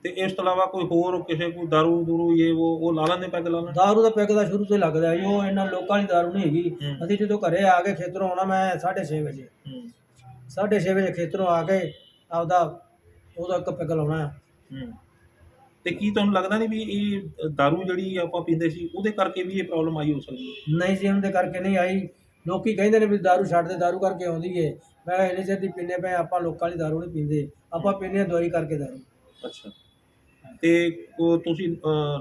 Speaker 1: ਤੇ ਇਸ ਤੋਂ ਇਲਾਵਾ ਕੋਈ ਹੋਰ ਕਿਸੇ ਕੋਈ ਦਾਰੂ ਦੂਰੂ ਇਹ ਉਹ ਉਹ ਲਾ ਲੈਂਦੇ ਪੈਗ ਲਾ ਲੈਂਦੇ?
Speaker 2: ਦਾਰੂ ਦਾ ਪੈਕ ਦਾ ਸ਼ੁਰੂ ਤੋਂ ਹੀ ਲੱਗਦਾ ਹੈ ਉਹ ਇਹਨਾਂ ਲੋਕਾਂ ਵਾਲੀ ਦਾਰੂ ਨਹੀਂ ਹੈਗੀ।
Speaker 1: ਹੂੰ।
Speaker 2: ਅਸੀਂ ਜਦੋਂ ਘਰੇ ਆ ਕੇ ਖੇਤਰੋਂ ਆਉਣਾ ਮੈਂ 6:30 ਵਜੇ।
Speaker 1: ਹੂੰ।
Speaker 2: 6:30 ਵਜੇ ਖੇਤਰੋਂ ਆ ਕੇ ਆਪਦਾ ਉਹਦਾ ਇੱਕ ਪੈਕ ਲਾਉਣਾ ਹੈ
Speaker 1: ਹੂੰ। ਤੇ ਕੀ ਤੁਹਾਨੂੰ ਲੱਗਦਾ ਨਹੀਂ ਵੀ ਇਹ ਦਾਰੂ ਜਿਹੜੀ ਆਪਾਂ ਪੀਂਦੇ ਸੀ ਉਹਦੇ ਕਰਕੇ ਵੀ ਇਹ ਪ੍ਰੋਬਲਮ ਆਈ ਹੋ ਸਕਦੀ ਹੈ?
Speaker 2: ਨਹੀਂ ਜੀ ਉਹਦੇ ਕਰਕੇ ਨਹੀਂ ਆਈ। ਲੋਕੀ ਕਹਿੰਦੇ ਨੇ ਵੀ ਦਾਰੂ ਛੱਡ ਦੇ ਦਾਰੂ ਕਰਕੇ ਆਉਂਦੀ ਏ। ਮੈਂ ਕਿਹਾ ਇੰਨੇ ਚਿਰ ਦੀ ਪੀਂਦੇ ਪਏ ਆਪਾਂ ਲੋਕਾਂ ਵਾਲੀ ਦਾਰੂ ਨਹੀਂ ਪੀਂਦੇ। ਆਪਾਂ ਪੀਂਦੇ ਹਾਂ ਦਵਾਈ ਕਰਕੇ ਦਾਰੂ।
Speaker 1: ਅੱਛਾ। ਤੇ ਉਹ ਤੁਸੀਂ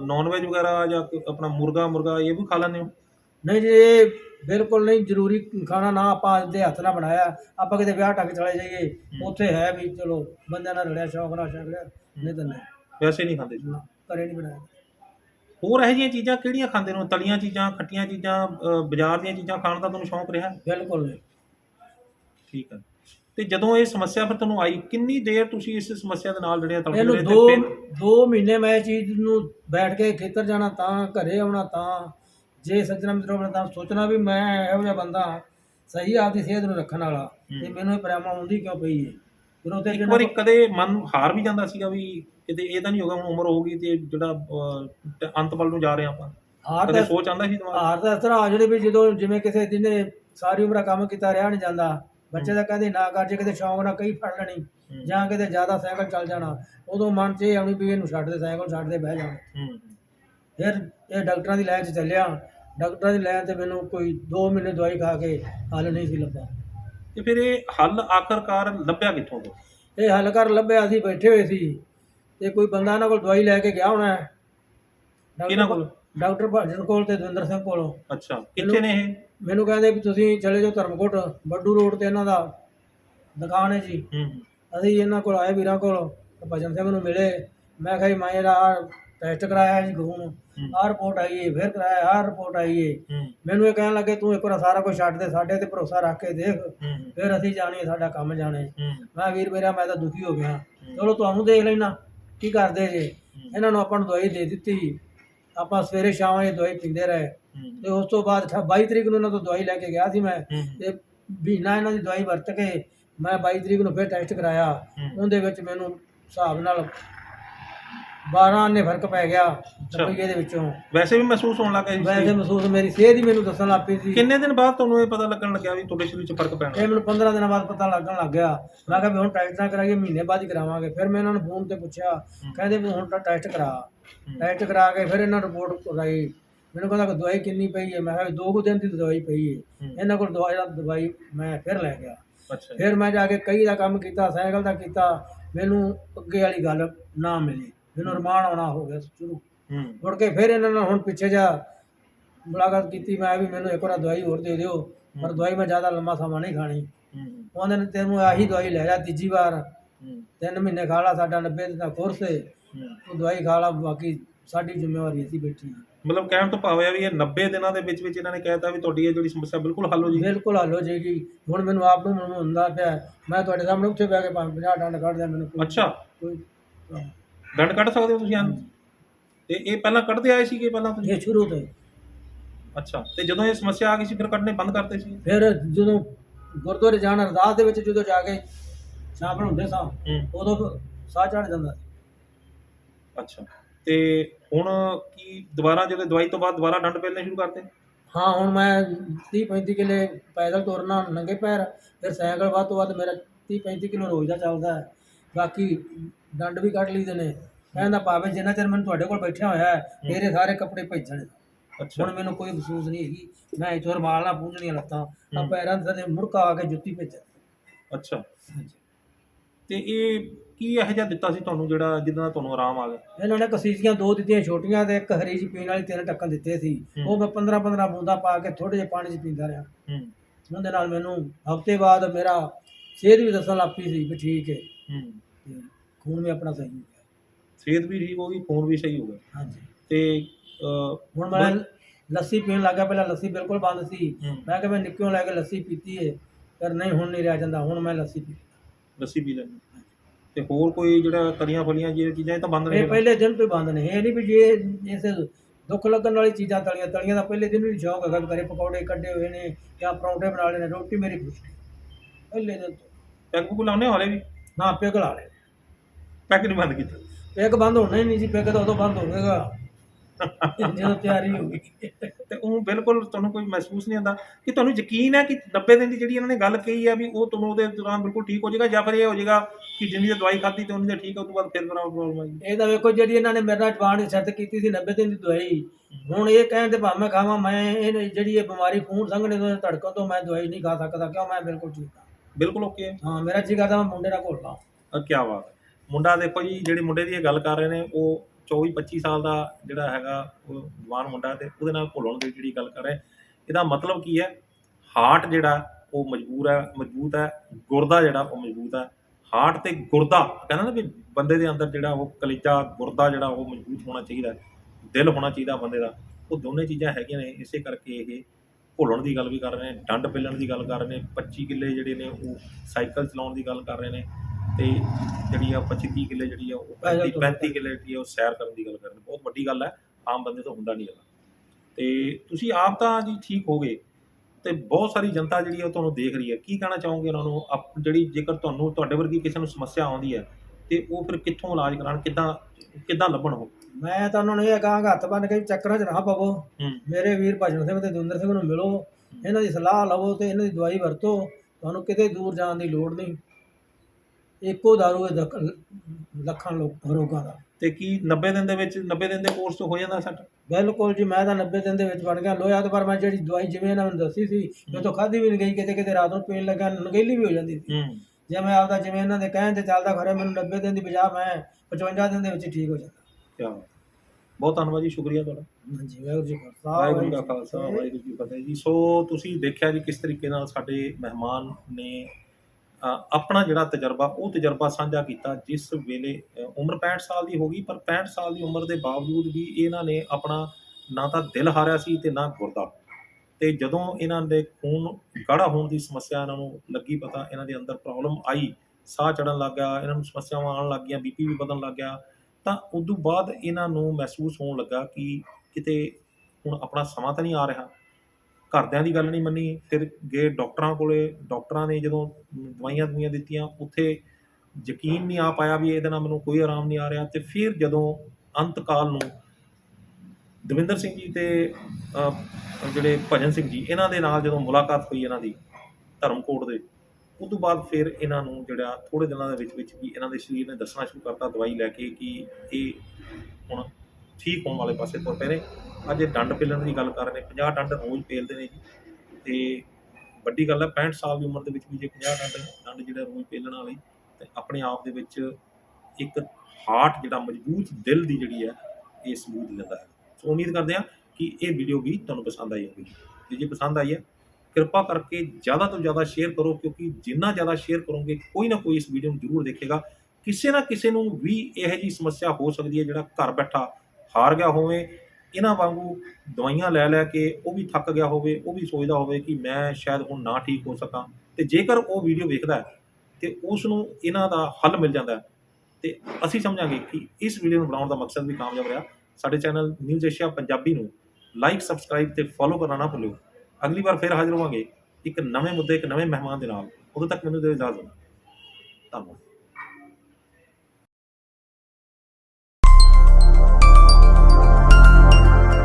Speaker 1: ਨਾਨ ਵੈਜ ਵਗੈਰਾ ਜਾਂ ਆਪਣਾ ਮੁਰਗਾ ਮੁਰਗਾ ਇਹ ਵੀ ਖਾ ਲੈਂਦੇ ਹੋ?
Speaker 2: ਨਹੀਂ ਜੀ ਇਹ ਬਿਲਕੁਲ ਨਹੀਂ ਜ਼ਰੂਰੀ ਖਾਣਾ ਨਾ ਆਪਾਂ ਦੇ ਹੱਥ ਨਾਲ ਬਣਾਇਆ। ਆਪਾਂ ਕਿਤੇ ਵਿਆਹ ਟੱਕ ਚਲੇ ਜਾਈਏ ਉੱਥੇ ਹੈ ਵੀ ਚਲੋ ਬੰਦਿਆਂ ਨਾਲ ਰਲਿਆ ਸ਼ੌਕ ਨਾਲ ਲਿਆ ਨਹੀਂ ਤਾਂ ਨਹੀਂ।
Speaker 1: ਵੈਸੇ ਨਹੀਂ ਖਾਂਦੇ ਜੀ।
Speaker 2: ਨਾ, ਘਰੇ ਨਹੀਂ ਬਣਾਇਆ।
Speaker 1: ਹੋਰ ਇਹੋ ਜਿਹੀਆਂ ਚੀਜ਼ਾਂ ਕਿਹੜੀਆਂ ਖਾਂਦੇ ਹੋ ਤਲੀਆਂ ਚੀਜ਼ਾਂ ਖੱਟੀਆਂ ਚੀਜ਼ਾਂ ਬਾਜ਼ਾਰ ਦੀਆਂ ਚੀਜ਼ਾਂ ਖਾਣ ਦਾ ਤੁਹਾਨੂੰ ਸ਼ੌਂਕ ਰਿਹਾ?
Speaker 2: ਬਿਲਕੁਲ ਨਹੀਂ।
Speaker 1: ਠੀਕ ਹੈ ਤੇ ਜਦੋਂ ਇਹ ਸਮੱਸਿਆ ਫਿਰ ਤੁਹਾਨੂੰ ਆਈ ਕਿੰਨੀ ਦੇਰ ਤੁਸੀਂ ਇਸ ਸਮੱਸਿਆ ਦੇ ਨਾਲ ਜਿਹੜੇ ਆ ਤੜਫਦੇ
Speaker 2: ਇਹਨੂੰ
Speaker 1: ਰਹੇ
Speaker 2: ਦੋ
Speaker 1: ਤੇ
Speaker 2: ਦੋ ਮਹੀਨੇ ਮੈਂ ਇਹ ਚੀਜ਼ ਨੂੰ ਬੈਠ ਕੇ ਖੇਤਰ ਜਾਣਾ ਤਾਂ ਘਰੇ ਆਉਣਾ ਤਾਂ ਜੇ ਸੱਜਣਾ ਮਿੱਤਰੋ ਤਾਂ ਸੋਚਣਾ ਵੀ ਮੈਂ ਇਹੋ ਜਿਹਾ ਬੰਦਾ ਸਹੀ ਆਪਦੀ ਸਿਹਤ ਨੂੰ ਰੱਖਣ ਵਾਲਾ ਤੇ ਮੈਨੂੰ ਇਹ ਪ੍ਰੇਮਾ ਆਉਂਦੀ ਕਿਉਂ ਪਈ ਹੈ ਫਿਰ ਉਹਤੇ
Speaker 1: ਇੱਕ ਵਾਰੀ ਕਦੇ ਮਨ ਹਾਰ ਵੀ ਜਾਂਦਾ ਸੀਗਾ ਵੀ ਕਿਤੇ ਇਹ ਤਾਂ ਨਹੀਂ ਹੋਗਾ ਹੁਣ ਉਮਰ ਹੋ ਗਈ ਤੇ ਜਿਹੜਾ ਅਹ, ਅੰਤ ਵੱਲ ਨੂੰ ਜਾ ਰਹੇ ਆਪਾਂ।
Speaker 2: ਹਾਰ
Speaker 1: ਕਦੇ
Speaker 2: ਤਾਂ
Speaker 1: ਸੋਚ ਆਂਦਾ ਸੀ ਦਿਮਾਗ
Speaker 2: ਹਾਰ ਤਾਂ ਇਸ ਤਰ੍ਹਾਂ ਆ ਜਿਹੜੇ ਵੀ ਜਦੋਂ ਜਿਵੇਂ ਕਿਸੇ ਜਿਹਨੇ ਸਾਰੀ ਉਮਰ ਕੰਮ ਕੀਤਾ ਰਿਹਾ ਨਹੀਂ ਜਾਂਦਾ ਬੱਚੇ ਦਾ ਕਹਿੰਦੇ ਨਾ ਕਰ ਜੇ ਕਿਤੇ ਸ਼ੌਂਕ ਨਾਲ ਕਈ ਫੜ ਲੈਣੀ ਜਾਂ ਕਿਤੇ ਜ਼ਿਆਦਾ ਸਾਈਕਲ ਚੱਲ ਜਾਣਾ ਉਦੋਂ ਮਨ 'ਚ ਇਹ ਆਉਣੀ ਵੀ ਇਹਨੂੰ ਛੱਡ ਦੇ ਸਾਈਕਲ ਛੱਡ ਦੇ ਬਹਿ ਜਾਣਾ ਫਿਰ ਇਹ ਡਾਕਟਰਾਂ ਦੀ ਲਾਈਨ 'ਚ ਚੱਲਿਆ। ਡਾਕਟਰਾਂ ਦੀ ਲਾਈਨ ਤੇ ਮੈਨੂੰ ਕੋਈ 2 ਮਹੀਨੇ ਦਵਾਈ ਖਾ ਕੇ ਹੱਲ ਨਹੀਂ ਸੀ ਲੱਭਾ
Speaker 1: ਤੇ ਫਿਰ ਇਹ ਹੱਲ ਆਖਰਕਾਰ ਲੱਭਿਆ ਕਿੱਥੋਂ ਤੋਂ
Speaker 2: ਇਹ ਹੱਲ ਕਰ ਲੱਭਿਆ ਸੀ ਬੈਠੇ ਹੋਏ ਸੀ। ਤੇ ਕੋਈ ਬੰਦਾ ਇਹਨਾਂ ਕੋਲ ਦਵਾਈ ਲੈ ਕੇ ਗਿਆ ਹੋਣਾ ਹੈ।
Speaker 1: ਕਿਹਨਾਂ ਕੋਲ?
Speaker 2: ਡਾਕਟਰ ਭਾਜਨ ਕੋਲ ਤੇ ਦਵਿੰਦਰ ਸਿੰਘ ਕੋਲ।
Speaker 1: ਅੱਛਾ ਕਿੱਥੇ ਨੇ ਇਹ?
Speaker 2: ਮੈਨੂੰ ਕਹਿੰਦੇ ਵੀ ਤੁਸੀਂ ਚਲੇ ਜਾਓ ਧਰਮਕੋਟ ਬੱਡੂ ਰੋਡ ਤੇ ਇਹਨਾਂ ਦਾ ਦੁਕਾਨ ਹੈ ਜੀ।
Speaker 1: ਹੂੰ।
Speaker 2: ਅਸੀਂ ਇਹਨਾਂ ਕੋਲ ਆਏ ਵੀਰਾਂ ਕੋਲ ਤੇ ਭਜਨ ਸਿੰਘ ਨੂੰ ਮਿਲੇ। ਮੈਂ ਕਿਹਾ ਜੀ ਮੈਂ ਇਹਦਾ ਟੈਸਟ ਕਰਾਇਆ ਜੀ ਖੂਨ। ਆਹ ਰਿਪੋਰਟ ਆਈ ਹੈ ਫਿਰ ਕਰਾਇਆ ਆਹ ਰਿਪੋਰਟ ਆਈ ਹੈ
Speaker 1: ਹੂੰ।
Speaker 2: ਮੈਨੂੰ ਇਹ ਕਹਿਣ ਲੱਗੇ ਤੂੰ ਇੱਕ ਵਾਰ ਸਾਰਾ ਕੁਝ ਛੱਡ ਦੇ ਸਾਡੇ ਤੇ ਭਰੋਸਾ ਰੱਖ ਕੇ ਦੇਖ। ਫਿਰ ਅਸੀਂ ਜਾਣੀ ਸਾਡਾ ਕੰਮ ਜਾਣੇ। ਮੈਂ ਵੀਰ ਮੇਰਾ ਮੈਂ ਤਾਂ ਦੁਖੀ ਹੋ ਗਿਆ। ਚਲੋ ਤੁਹਾਨੂੰ ਦੇਖ ਲੈਣਾ ਕੀ ਕਰਦੇ ਜੇ। ਇਹਨਾਂ ਨੂੰ ਆਪਾਂ ਨੂੰ ਦਵਾਈ ਦੇ ਦਿੱਤੀ। ਆਪਾਂ ਸਵੇਰੇ ਸ਼ਾਮ ਇਹ ਦਵਾਈ ਪੀਂਦੇ ਰਹੇ। ਤੇ ਉਸ ਤੋਂ ਬਾਅਦ ਅਠਾ- 22 ਤਰੀਕ ਨੂੰ ਇਹਨਾਂ ਤੋਂ ਦਵਾਈ ਲੈ ਕੇ ਗਿਆ ਸੀ ਮੈਂ। ਤੇ ਮਹੀਨਾ ਇਹਨਾਂ ਦੀ ਦਵਾਈ ਵਰਤ ਕੇ ਮੈਂ 22 ਤਰੀਕ ਨੂੰ ਫਿਰ ਟੈਸਟ ਕਰਾਇਆ। ਉਹਦੇ ਵਿੱਚ ਮੈਨੂੰ ਹਿਸਾਬ ਨਾਲ 12 ਨੇ ਫ਼ਰਕ ਪੈ ਗਿਆ ਰੁਪਈਏ ਦੇ ਵਿੱਚੋਂ।
Speaker 1: ਵੈਸੇ ਵੀ ਮਹਿਸੂਸ ਹੋਣ ਲੱਗਾ
Speaker 2: ਵੈਸੇ ਮਹਿਸੂਸ ਮੇਰੀ ਸਿਹਤ ਹੀ ਮੈਨੂੰ ਦੱਸਣ ਲੱਗ ਪਈ ਸੀ।
Speaker 1: ਕਿੰਨੇ ਦਿਨ ਬਾਅਦ ਤੁਹਾਨੂੰ ਇਹ ਪਤਾ ਲੱਗਣ ਲੱਗਿਆ ਵੀ ਤੁਹਾਡੇ ਸਰੀਰ 'ਚ ਫ਼ਰਕ ਪੈਣਾ?
Speaker 2: ਇਹ ਮੈਨੂੰ 15 ਦਿਨਾਂ ਬਾਅਦ ਪਤਾ ਲੱਗਣ ਲੱਗ ਗਿਆ। ਮੈਂ ਕਿਹਾ ਵੀ ਹੁਣ ਟੈਸਟ ਨਾ ਕਰਾਈਏ ਮਹੀਨੇ ਬਾਅਦ ਹੀ ਕਰਾਵਾਂਗੇ। ਫਿਰ ਮੈਂ ਇਹਨਾਂ ਨੂੰ ਫੋਨ ਤੇ ਪੁੱਛਿਆ। ਕਹਿੰਦੇ ਵੀ ਹੁਣ ਤਾਂ ਟੈਸਟ ਕਰਾ। ਟੈਸਟ ਕਰਾ ਕੇ ਫਿਰ ਇਹਨਾਂ ਰਿਪੋਰਟ ਕਰਾਈ। ਮੈਨੂੰ ਕਹਿੰਦਾ ਕਿ ਦਵਾਈ ਕਿੰਨੀ ਪਈ ਹੈ? ਮੈਂ ਕਿਹਾ ਵੀ ਦੋ ਕੁ ਦਿਨ ਦੀ ਦਵਾਈ ਪਈ ਹੈ। ਇਹਨਾਂ ਕੋਲ ਦਵਾਈ ਦਵਾਈ ਮੈਂ ਫਿਰ ਲੈ ਗਿਆ।
Speaker 1: ਅੱਛਾ।
Speaker 2: ਫਿਰ ਮੈਂ ਜਾ ਕੇ ਕਈ ਦਾ ਕੰਮ ਕੀਤਾ ਸਾਈਕਲ ਦਾ ਕੀਤਾ। ਮੈਨੂੰ ਅੱਗੇ ਵਾਲੀ ਗੱਲ ਨਾ ਮਿਲੀ। ਮੈਨੂੰ ਰਮਾਨ ਆਉਣਾ ਹੋ ਗਿਆ ਸ਼ੁਰੂ ਮੁੜ ਕੇ ਫਿਰ ਇਹਨਾਂ ਨਾਲ ਹੁਣ ਪਿੱਛੇ ਜਾ ਮੁਲਾਕਾਤ ਕੀਤੀ ਮੈਂ ਵੀ ਮੈਨੂੰ ਇੱਕ ਵਾਰ ਦਵਾਈ ਹੋਰ ਦੇ ਦਿਓ ਪਰ ਦਵਾਈ ਮੈਂ ਜ਼ਿਆਦਾ ਲੰਮਾ ਸਮਾਂ ਨਹੀਂ ਖਾਣੀ। ਉਹਨਾਂ ਨੇ ਤੈਨੂੰ ਆਹੀ ਦਵਾਈ ਲੈ ਜਾ ਤੀਜੀ ਵਾਰ। ਤਿੰਨ ਮਹੀਨੇ ਖਾ ਲਾ ਸਾਡਾ 90 ਦਿਨ ਦਾ ਕੋਰਸ ਹੈ
Speaker 1: ਹੂੰ।
Speaker 2: ਤੂੰ ਦਵਾਈ ਖਾ ਲਾ ਬਾਕੀ ਸਾਡੀ ਜ਼ਿੰਮੇਵਾਰੀ ਅਸੀਂ ਬੈਠੀ।
Speaker 1: ਮਤਲਬ ਕਹਿਣ ਤੋਂ ਭਾਵ ਵੀ ਇਹ 90 ਦਿਨਾਂ ਦੇ ਵਿੱਚ ਵਿੱਚ ਇਹਨਾਂ ਨੇ ਕਹਿਤਾ ਵੀ ਤੁਹਾਡੀ ਇਹ ਜਿਹੜੀ ਸਮੱਸਿਆ ਬਿਲਕੁਲ ਹੱਲ ਹੋ ਜੀ
Speaker 2: ਬਿਲਕੁਲ ਹੱਲ ਹੋ ਜਾਏਗੀ। ਹੁਣ ਮੈਨੂੰ ਆਪ ਨੂੰ ਮੈਨੂੰ ਹੁੰਦਾ ਪਿਆ ਮੈਂ ਤੁਹਾਡੇ ਸਾਹਮਣੇ ਉੱਥੇ ਬਹਿ ਕੇ ਪੰਜ 50 ਡੰਡ ਕੱਢ ਦਿਆਂ ਮੈਨੂੰ
Speaker 1: ਅੱਛਾ।
Speaker 2: ਕੋਈ
Speaker 1: ਦੰਡ ਕੱਢ ਸਕਦੇ ਹੋ ਤੁਸੀਂ ਹਨ ਤੇ ਇਹ ਪਹਿਲਾਂ ਕੱਢਦੇ ਆਏ ਸੀਗੇ ਪਹਿਲਾਂ ਤੁਸੀਂ?
Speaker 2: ਇਹ ਸ਼ੁਰੂ ਤੋਂ ਹੀ।
Speaker 1: ਅੱਛਾ ਤੇ ਜਦੋਂ ਇਹ ਸਮੱਸਿਆ ਆ ਗਈ ਸੀ ਫਿਰ ਕੱਢਣੇ ਬੰਦ ਕਰਤੇ ਸੀ?
Speaker 2: ਫਿਰ ਜਦੋਂ ਗੁਰਦੁਆਰੇ ਜਾਣ ਅਰਦਾਸ ਦੇ ਵਿੱਚ ਜਦੋਂ ਜਾ ਕੇ ਸ਼ਾਮਲ ਹੁੰਦੇ ਸਾਂ
Speaker 1: ਹੂੰ।
Speaker 2: ਉਦੋਂ ਫਿਰ ਸਾਹ ਚੜ ਜਾਂਦਾ ਸੀ।
Speaker 1: ਅੱਛਾ ਤੇ ਹੁਣ ਕੀ ਦੁਬਾਰਾ ਜਦੋਂ ਦਵਾਈ ਤੋਂ ਬਾਅਦ ਦੁਬਾਰਾ ਡੰਡ ਪੈਣੇ ਸ਼ੁਰੂ ਕਰਤੇ?
Speaker 2: ਹਾਂ ਹੁਣ ਮੈਂ 30 35 ਕਿਲੇ ਪੈਦਲ ਤੁਰਨਾ ਨੰਗੇ ਪੈਰ ਫਿਰ ਸਾਈਕਲ ਵੱਧ ਤੋਂ ਵੱਧ ਮੇਰਾ 30 35 ਕਿਲੋ ਰੋਜ਼ ਦਾ ਚੱਲਦਾ ਹੈ। ਬਾਕੀ ਡੰਡ ਵੀ ਕੱਢ ਲਈਦੇ ਨੇ। ਕਹਿੰਦਾ ਭਾਵੇਂ ਜਿੰਨਾ ਚਿਰ ਮੈਨੂੰ ਤੁਹਾਡੇ ਕੋਲ ਬੈਠਿਆ ਹੋਇਆ ਹੈ ਮੇਰੇ ਸਾਰੇ ਕੱਪੜੇ ਭੇਜਣ।
Speaker 1: ਅੱਛਾ।
Speaker 2: ਹੁਣ ਮੈਨੂੰ ਕੋਈ ਮਹਿਸੂਸ ਨਹੀਂ ਹੈਗੀ। ਮੈਂ ਇੱਥੋਂ ਰਮਾਲ ਨਾਲ ਪੂੰਝਣੀਆਂ ਲੱਤਾਂ ਆ ਪੈਰਾਂ ਦੇ ਥੱਲੇ ਮੁੜਕਾ ਆ ਕੇ ਜੁੱਤੀ ਭੇਜਿਆ
Speaker 1: ਅੱਛਾ। ਤੇ ਇਹ ਕੀ ਇਹੋ ਜਿਹਾ ਦਿੱਤਾ ਸੀ ਤੁਹਾਨੂੰ ਜਿਹੜਾ ਜਿਹਦੇ ਨਾਲ ਤੁਹਾਨੂੰ ਆਰਾਮ ਆ ਗਿਆ?
Speaker 2: ਇਹਨਾਂ ਨੇ ਕਸੀਸੀਆਂ ਦੋ ਦਿੱਤੀਆਂ ਛੋਟੀਆਂ ਤੇ ਇੱਕ ਹਰੀ ਜੀ ਪੀਣ ਵਾਲੀ ਤਿੰਨ ਟੱਕਣ ਦਿੱਤੇ ਸੀ।
Speaker 1: ਹੂੰ।
Speaker 2: ਉਹ ਮੈਂ 15 15 ਬੂੰਦਾਂ ਪਾ ਕੇ ਥੋੜੇ ਜਿਹੇ ਪਾਣੀ 'ਚ ਪੀਂਦਾ ਰਿਹਾ।
Speaker 1: ਹੂੰ।
Speaker 2: ਉਹਦੇ ਨਾਲ ਮੈਨੂੰ ਹਫ਼ਤੇ ਬਾਅਦ ਮੇਰਾ ਸਿਹਤ ਵੀ ਦੱਸਣ ਲੱਗ ਪਈ ਸੀ ਵੀ ਠੀਕ ਹੈ।
Speaker 1: ਹੂੰ।
Speaker 2: ਤੇ ਖੂਨ ਵੀ ਆਪਣਾ ਸਹੀ ਹੋ ਗਿਆ।
Speaker 1: ਸਿਹਤ ਵੀ ਠੀਕ ਹੋ ਗਈ ਖੂਨ ਵੀ ਸਹੀ ਹੋ ਗਿਆ।
Speaker 2: ਹਾਂਜੀ।
Speaker 1: ਤੇ ਅਹ,
Speaker 2: ਹੁਣ ਮੈਂ ਲੱਸੀ ਪੀਣ ਲੱਗਾ ਪਹਿਲਾਂ ਲੱਸੀ ਬਿਲਕੁਲ ਬੰਦ ਸੀ।
Speaker 1: ਹੂੰ,
Speaker 2: ਮੈਂ ਕਿਹਾ ਮੈਂ ਨਿੱਕਿਓਂ ਲੈ ਕੇ ਲੱਸੀ ਪੀਤੀ ਹੈ ਪਰ ਨਹੀਂ ਹੁਣ ਨਹੀਂ ਰਿਹਾ ਜਾਂਦਾ ਹੁਣ ਮੈਂ ਲੱਸੀ ਪੀ
Speaker 1: ਲੱਸੀ ਪੀ ਲੈਂਦੇ। ਤੇ ਹੋਰ ਕੋਈ ਜਿਹੜਾ ਤਲੀਆਂ ਫਲੀਆਂ ਜਿਹੜੀਆਂ ਚੀਜ਼ਾਂ ਇਹ ਤਾਂ ਬੰਦ
Speaker 2: ਇਹ
Speaker 1: ਨੇ
Speaker 2: ਪਹਿਲੇ ਦਿਨ ਤੋਂ ਹੀ ਬੰਦ ਨੇ ਇਹ ਨਹੀਂ ਵੀ ਜੇ ਇਸ ਦੁੱਖ ਲੱਗਣ ਵਾਲੀ ਚੀਜ਼ਾਂ ਤਲੀਆਂ ਤਲੀਆਂ ਦਾ ਪਹਿਲੇ ਦਿਨ ਹੀ ਸ਼ੌਕ ਹੈਗਾ ਵੀ ਘਰੇ ਪਕੌੜੇ ਕੱਢੇ ਹੋਏ ਨੇ ਜਾਂ ਪਰੌਂਠੇ ਬਣਾ ਲਏ ਨੇ ਰੋਟੀ ਮੇਰੀ ਖੁਸ਼ ਪਹਿਲੇ ਦਿਨ ਤੋਂ।
Speaker 1: ਪੈਗ ਪੁਗ ਲਾਉਣੇ ਹਾਲੇ ਵੀ?
Speaker 2: ਨਾ ਪਿਘਲਾ ਲਏ
Speaker 1: ਪੈਗ ਨਹੀਂ ਬੰਦ ਕੀਤਾ।
Speaker 2: ਪਿੱਗ ਬੰਦ ਹੋਣਾ ਹੀ ਨਹੀਂ ਜੀ ਪਿੱਗ ਤਾਂ ਉਦੋਂ ਬੰਦ ਹੋਵੇਗਾ। ਜਦੋਂ ਤਿਆਰੀ ਹੋ ਗਈ।
Speaker 1: ਤੇ ਉਹ ਬਿਲਕੁਲ ਤੁਹਾਨੂੰ ਕੋਈ ਮਹਿਸੂਸ ਨਹੀਂ ਹੁੰਦਾ ਕਿ ਤੁਹਾਨੂੰ ਯਕੀਨ ਹੈ ਕਿ 90 ਦਿਨ ਦੀ ਜਿਹੜੀ ਇਹਨਾਂ ਨੇ ਗੱਲ ਕਹੀ ਹੈ ਵੀ ਉਹ ਤੁਹਾਨੂੰ ਉਹਦੇ ਦੌਰਾਨ ਬਿਲਕੁਲ ਠੀਕ ਹੋ ਜਾਏਗਾ ਜਾਂ ਫਿਰ ਇਹ ਹੋ ਜਾਏਗਾ ਕਿ ਜਿੰਨੀ ਦੀ ਦਵਾਈ ਖਾਧੀ ਤੇ ਉਨੀ ਦੇ ਠੀਕ ਹੈ ਉਸ ਤੋਂ ਬਾਅਦ ਫਿਰ ਦੁਬਾਰਾ ਪ੍ਰੋਬਲਮ ਆਏਗੀ
Speaker 2: ਇਹ ਤਾਂ ਵੇਖੋ ਜਿਹੜੀ ਇਹਨਾਂ ਨੇ ਮੇਰੇ ਨਾਲ ਜਵਾਨ ਦੀ ਸ਼ਰਤ ਕੀਤੀ ਸੀ 90 ਦਿਨ ਦੀ ਦਵਾਈ। ਹੁਣ ਇਹ ਕਹਿਣ ਤੇ ਭਾਵੇਂ ਖਾਵਾਂ ਮੈਂ ਇਹ ਜਿਹੜੀ ਇਹ ਬਿਮਾਰੀ ਖੂਨ ਸੰਘਣੇ ਤੋਂ ਧੜਕਣ ਤੋਂ ਮੈਂ ਦਵਾਈ ਨਹੀਂ ਖਾ ਸਕਦਾ ਕਿਉਂ? ਮੈਂ ਬਿਲਕੁਲ ਠੀਕ ਹਾਂ
Speaker 1: ਬਿਲਕੁਲ ਓਕੇ ਹੈ
Speaker 2: ਹਾਂ ਮੇਰਾ ਜੀ ਕਰਦਾ ਮੈਂ ਮੁੰਡੇ ਨਾਲ ਘੋਲਾਂ
Speaker 1: ਅ ਕੀ ਬਾਤ ਹੈ। ਮੁੰਡਾ ਦੇਖੋ ਜੀ, ਜਿਹੜੇ ਮੁੰਡੇ ਦੀ ਇਹ ਗੱਲ ਕਰ ਰਹੇ ਨੇ, ਉਹ 24 25 ਸਾਲ ਦਾ ਜਿਹੜਾ ਹੈਗਾ, ਉਹ ਜਵਾਨ ਮੁੰਡਾ ਤੇ ਉਹਦੇ ਨਾਲ ਘੁਲਣ ਦੀ ਜਿਹੜੀ ਗੱਲ ਕਰ ਰਹੇ। ਇਹਦਾ ਮਤਲਬ ਕੀ ਹੈ? ਹਾਰਟ ਜਿਹੜਾ, ਉਹ ਮਜਬੂਰ ਹੈ, ਮਜ਼ਬੂਤ ਹੈ ਗੁਰਦਾ ਜਿਹੜਾ, ਉਹ ਮਜ਼ਬੂਤ ਹੈ। ਹਾਰਟ ਤੇ ਗੁਰਦਾ ਕਹਿੰਦਾ ਨਾ ਵੀ ਬੰਦੇ ਦੇ ਅੰਦਰ ਜਿਹੜਾ ਉਹ ਕਲੇਜਾ ਗੁਰਦਾ ਜਿਹੜਾ ਉਹ ਮਜ਼ਬੂਤ ਹੋਣਾ ਚਾਹੀਦਾ ਦਿਲ ਹੋਣਾ ਚਾਹੀਦਾ ਬੰਦੇ ਦਾ। ਉਹ ਦੋਨੇ ਚੀਜ਼ਾਂ ਹੈਗੀਆਂ ਨੇ, ਇਸੇ ਕਰਕੇ ਇਹ ਘੋਲਣ ਦੀ ਗੱਲ ਵੀ ਕਰ ਰਹੇ ਨੇ, ਡੰਡ ਪਿੱਲਣ ਦੀ ਗੱਲ ਕਰ ਰਹੇ ਨੇ 25 ਕਿੱਲੇ ਜਿਹੜੇ ਨੇ ਉਹ ਸਾਈਕਲ ਚਲਾਉਣ ਦੀ ਗੱਲ ਕਰ ਰਹੇ ਨੇ। ਤੇ ਜਿਹੜੀ ਆ 25 30 ਕਿੱਲੇ ਜਿਹੜੀ ਆ ਉਹ
Speaker 2: ਪੈਦਲ
Speaker 1: 35
Speaker 2: ਤੁਰ
Speaker 1: 35 ਕਿੱਲੇ ਜਿਹੜੀ ਆ ਉਹ ਸੈਰ ਕਰਨ ਦੀ ਗੱਲ ਕਰ ਰਹੇ ਨੇ। ਬਹੁਤ ਵੱਡੀ ਗੱਲ ਹੈ ਆਮ ਬੰਦੇ ਤੋਂ ਹੁੰਦਾ ਨਹੀਂ ਹੈਗਾ। ਤੇ ਤੁਸੀਂ ਆਪ ਤਾਂ ਜੀ ਠੀਕ ਹੋ ਗਏ ਤੇ ਬਹੁਤ ਸਾਰੀ ਜਨਤਾ ਜਿਹੜੀ ਆ ਤੁਹਾਨੂੰ ਦੇਖ ਰਹੀ ਹੈ ਕੀ ਕਹਿਣਾ ਚਾਹੋਗੇ ਉਹਨਾਂ ਨੂੰ? ਆਪ- ਜਿਹੜੀ ਜੇਕਰ ਤੁਹਾਨੂੰ ਤੁਹਾਡੇ ਵਰਗੀ ਕਿਸੇ ਨੂੰ ਸਮੱਸਿਆ ਆਉਂਦੀ ਹੈ ਤੇ ਉਹ ਫਿਰ ਕਿੱਥੋਂ ਇਲਾਜ ਕਰਾਉਣ ਕਿੱਦਾਂ ਕਿੱਦਾਂ ਲੱਭਣ ਉਹ?
Speaker 2: ਮੈਂ ਤਾਂ ਉਹਨਾਂ ਨੂੰ ਇਹ ਕਹਾਂਗਾ ਹੱਥ ਬੰਨ ਕੇ ਚੱਕਰਾਂ 'ਚ ਨਾ ਪਵੋ। ਮੇਰੇ ਵੀਰ ਭਜਨ ਸਿੰਘ ਤੇ ਦੁੰਦਰ ਸਿੰਘ ਨੂੰ ਮਿਲੋ। ਇਹਨਾਂ ਦੀ ਸਲਾਹ ਲਵੋ ਤੇ ਇਹਨਾਂ ਦੀ ਦਵਾਈ ਵਰਤੋ। ਤੁਹਾਨੂੰ ਕਿਤੇ ਦੂਰ ਜਾਣ ਦੀ ਲੋੜ ਨਹੀਂ। ਇੱਕੋ ਦਾਰੂ ਦਕ- ਲੱਖਾਂ ਲੋਕ ਰੋਗਾਂ ਦਾ।
Speaker 1: ਤੇ ਕੀ 90 ਦਿਨ ਦੇ ਵਿੱਚ 90 ਦਿਨ ਦੇ ਕੋਰਸ ਹੋ ਜਾਂਦਾ ਸੈੱਟ?
Speaker 2: ਬਿਲਕੁਲ ਜੀ ਮੈਂ ਤਾਂ 90 ਦਿਨ ਦੇ ਵਿੱਚ ਬਣ ਗਿਆ। ਲੋਹਾ ਤੇ ਪਰ ਮੈਂ ਜਿਹੜੀ ਦਵਾਈ ਜਿਵੇਂ ਇਹਨਾਂ ਨੂੰ ਦੱਸੀ ਸੀ ਉਹ ਤੋਂ ਖਾਧੀ ਵੀ ਨਹੀਂ ਗਈ। ਕਿਤੇ ਕਿਤੇ ਰਾਤ ਨੂੰ ਪੀਣ ਲੱਗਾ ਨਗੇਲੀ ਵੀ ਹੋ ਜਾਂਦੀ ਸੀ।
Speaker 1: ਹੂੰ।
Speaker 2: ਜੇ ਮੈਂ ਆਪਦਾ ਜਿਵੇਂ ਇਹਨਾਂ ਦੇ ਕਹਿਣ ਤੇ ਚੱਲਦਾ ਖਰੇ ਮੈਨੂੰ 90 ਦਿਨ ਦੀ ਬਜਾ ਮੈਂ 55 ਦਿਨ ਦੇ ਵਿੱਚ ਠੀਕ ਹੋ ਜਾਂਦਾ।
Speaker 1: ਕਿਆ ਬਾਤ। ਬਹੁਤ ਧੰਨਵਾਦ ਜੀ ਸ਼ੁਕਰੀਆ ਤੁਹਾਡਾ।
Speaker 2: ਹਾਂਜੀ ਵਾਹਿਗੁਰੂ ਜੀ ਕਾ ਖਾਲਸਾ
Speaker 1: ਵਾਹਿਗੁਰੂ ਜੀ ਕਾ ਖਾਲਸਾ ਵਾਹਿਗੁਰੂ ਜੀ ਕੀ ਫਤਿਹ ਜੀ। ਸੋ ਤੁਸੀਂ ਦੇਖਿਆ ਜੀ ਕਿਸ ਤਰੀਕੇ ਨਾਲ ਸਾਡੇ ਮਹਿਮਾਨ ਨੇ ਆਪਣਾ ਜਿਹੜਾ ਤਜਰਬਾ, ਉਹ ਤਜਰਬਾ ਸਾਂਝਾ ਕੀਤਾ ਜਿਸ ਵੇਲੇ ਉਮਰ 65 ਸਾਲ ਦੀ ਹੋ ਗਈ, ਪਰ 65 ਸਾਲ ਦੀ ਉਮਰ ਦੇ ਬਾਵਜੂਦ ਵੀ ਇਹਨਾਂ ਨੇ ਆਪਣਾ ਨਾ ਤਾਂ ਦਿਲ ਹਾਰਿਆ ਸੀ ਤੇ ਨਾ ਗੁਰਦਾ। ਤੇ ਜਦੋਂ ਇਹਨਾਂ ਦੇ ਖੂਨ ਗਾੜਾ ਹੋਣ ਦੀ ਸਮੱਸਿਆ ਇਹਨਾਂ ਨੂੰ ਲੱਗੀ, ਪਤਾ ਇਹਨਾਂ ਦੇ ਅੰਦਰ ਪ੍ਰੋਬਲਮ ਆਈ, ਸਾਹ ਚੜਨ ਲੱਗ ਗਿਆ, ਇਹਨਾਂ ਨੂੰ ਸਮੱਸਿਆਵਾਂ ਆਉਣ ਲੱਗ ਗਈਆਂ ਬੀਪੀ ਵੀ ਵਧਣ ਲੱਗ ਗਿਆ, ਤਾਂ ਉਦੋਂ ਬਾਅਦ ਇਹਨਾਂ ਨੂੰ ਮਹਿਸੂਸ ਹੋਣ ਲੱਗਾ ਕਿ ਕਿਤੇ ਹੁਣ ਆਪਣਾ ਸਮਾਂ ਤਾਂ ਨਹੀਂ ਆ ਰਿਹਾ। ਘਰਦਿਆਂ ਦੀ ਗੱਲ ਨਹੀਂ ਮੰਨੀ, ਫਿਰ ਗਏ ਡਾਕਟਰਾਂ ਕੋਲੇ, ਡਾਕਟਰਾਂ ਨੇ ਜਦੋਂ ਦਵਾਈਆਂ ਦਵਾਈਆਂ ਦਿੱਤੀਆਂ, ਉੱਥੇ ਯਕੀਨ ਨਹੀਂ ਆ ਪਾਇਆ ਵੀ ਇਹਦੇ ਨਾਲ ਮੈਨੂੰ ਕੋਈ ਆਰਾਮ ਨਹੀਂ ਆ ਰਿਹਾ ਤੇ ਫਿਰ ਜਦੋਂ ਅੰਤਕਾਲ ਨੂੰ ਦਵਿੰਦਰ ਸਿੰਘ ਜੀ ਤੇ ਜਿਹੜੇ ਭਜਨ ਸਿੰਘ ਜੀ, ਇਹਨਾਂ ਦੇ ਨਾਲ ਜਦੋਂ ਮੁਲਾਕਾਤ ਹੋਈ ਇਹਨਾਂ ਦੀ ਧਰਮਕੋਟ ਦੇ, ਉਸ ਤੋਂ ਬਾਅਦ ਫਿਰ ਇਹਨਾਂ ਨੂੰ ਜਿਹੜਾ ਥੋੜੇ ਦਿਨਾਂ ਦੇ ਵਿੱਚ ਵਿੱਚ ਵੀ ਇਹਨਾਂ ਦੇ ਸਰੀਰ ਨੇ ਦੱਸਣਾ ਸ਼ੁਰੂ ਕਰਤਾ ਦਵਾਈ ਲੈ ਕੇ ਕਿ ਇਹ ਹੁਣ ਠੀਕ ਹੋਣ ਵਾਲੇ ਪਾਸੇ ਤੁਰ ਪਏ ਨੇ। ਅੱਜ ਇਹ ਡੰਡ ਪੇਲਣ ਦੀ ਗੱਲ ਕਰ ਰਹੇ ਨੇ 50 ਡੰਡ ਰੋਜ਼ ਪੇਲਦੇ ਨੇ ਜੀ। ਤੇ ਵੱਡੀ ਗੱਲ ਹੈ 65 ਸਾਲ ਦੀ ਉਮਰ ਦੇ ਵਿੱਚ ਵੀ ਜੇ 50 ਡੰਡ ਡੰਡ ਜਿਹੜਾ ਰੋਜ਼ ਪੇਲਣ ਵਾਲੀ, ਤੇ ਆਪਣੇ ਆਪ ਦੇ ਵਿੱਚ ਇੱਕ ਹਾਰਟ ਜਿਹੜਾ ਮਜ਼ਬੂਤ ਦਿਲ ਦੀ ਜਿਹੜੀ ਹੈ ਇਹ ਸਬੂਤ ਦਿੰਦਾ ਹੈ। ਸੋ ਉਮੀਦ ਕਰਦੇ ਹਾਂ ਕਿ ਇਹ ਵੀਡੀਓ ਵੀ ਤੁਹਾਨੂੰ ਪਸੰਦ ਆਈ ਹੋਵੇਗੀ। ਤੇ ਜੇ ਪਸੰਦ ਆਈ ਹੈ ਕਿਰਪਾ ਕਰਕੇ ਜ਼ਿਆਦਾ ਤੋਂ ਜ਼ਿਆਦਾ ਸ਼ੇਅਰ ਕਰੋ, ਕਿਉਂਕਿ ਜਿੰਨਾ ਜ਼ਿਆਦਾ ਸ਼ੇਅਰ ਕਰੋਗੇ, ਕੋਈ ਨਾ ਕੋਈ ਇਸ ਵੀਡੀਓ ਨੂੰ ਜ਼ਰੂਰ ਦੇਖੇਗਾ। ਕਿਸੇ ਨਾ ਕਿਸੇ ਨੂੰ ਵੀ ਇਹੋ ਜਿਹੀ ਸਮੱਸਿਆ ਹੋ ਸਕਦੀ ਹੈ ਜਿਹੜਾ ਘਰ ਬੈਠਾ ਹਾਰ ਗਿਆ ਹੋਵੇ, ਇਹਨਾਂ ਵਾਂਗੂ ਦਵਾਈਆਂ ਲੈ ਲੈ ਕੇ ਉਹ ਵੀ ਥੱਕ ਗਿਆ ਹੋਵੇ, ਉਹ ਵੀ ਸੋਚਦਾ ਹੋਵੇ ਕਿ ਮੈਂ ਸ਼ਾਇਦ ਹੁਣ ਨਾ ਠੀਕ ਹੋ ਸਕਾਂ। ਤੇ ਜੇਕਰ ਉਹ ਵੀਡੀਓ ਵੇਖਦਾ ਹੈ, ਤੇ ਉਸ ਨੂੰ ਇਹਨਾਂ ਦਾ ਹੱਲ ਮਿਲ ਜਾਂਦਾ ਹੈ। ਤੇ ਅਸੀਂ ਸਮਝਾਂਗੇ ਕਿ ਇਸ ਵੀਡੀਓ ਨੂੰ ਬਣਾਉਣ ਦਾ ਮਕਸਦ ਵੀ ਕਾਮਯਾਬ ਰਿਹਾ। ਸਾਡੇ ਚੈਨਲ ਨਿਊਜ਼ ਏਸ਼ੀਆ ਪੰਜਾਬੀ ਨੂੰ ਲਾਈਕ ਸਬਸਕ੍ਰਾਈਬ ਤੇ ਫੋਲੋ ਕਰਨਾ ਨਾ ਭੁੱਲਿਓ। ਅਗਲੀ ਵਾਰ ਫਿਰ ਹਾਜ਼ਰ ਹੋਵਾਂਗੇ ਇੱਕ ਨਵੇਂ ਮੁੱਦੇ, ਇੱਕ ਨਵੇਂ ਮਹਿਮਾਨ ਦੇ ਨਾਲ। ਉਦੋਂ ਤੱਕ ਮੈਨੂੰ ਦਿਓ ਇਜਾਜ਼ਤ। ਧੰਨਵਾਦ।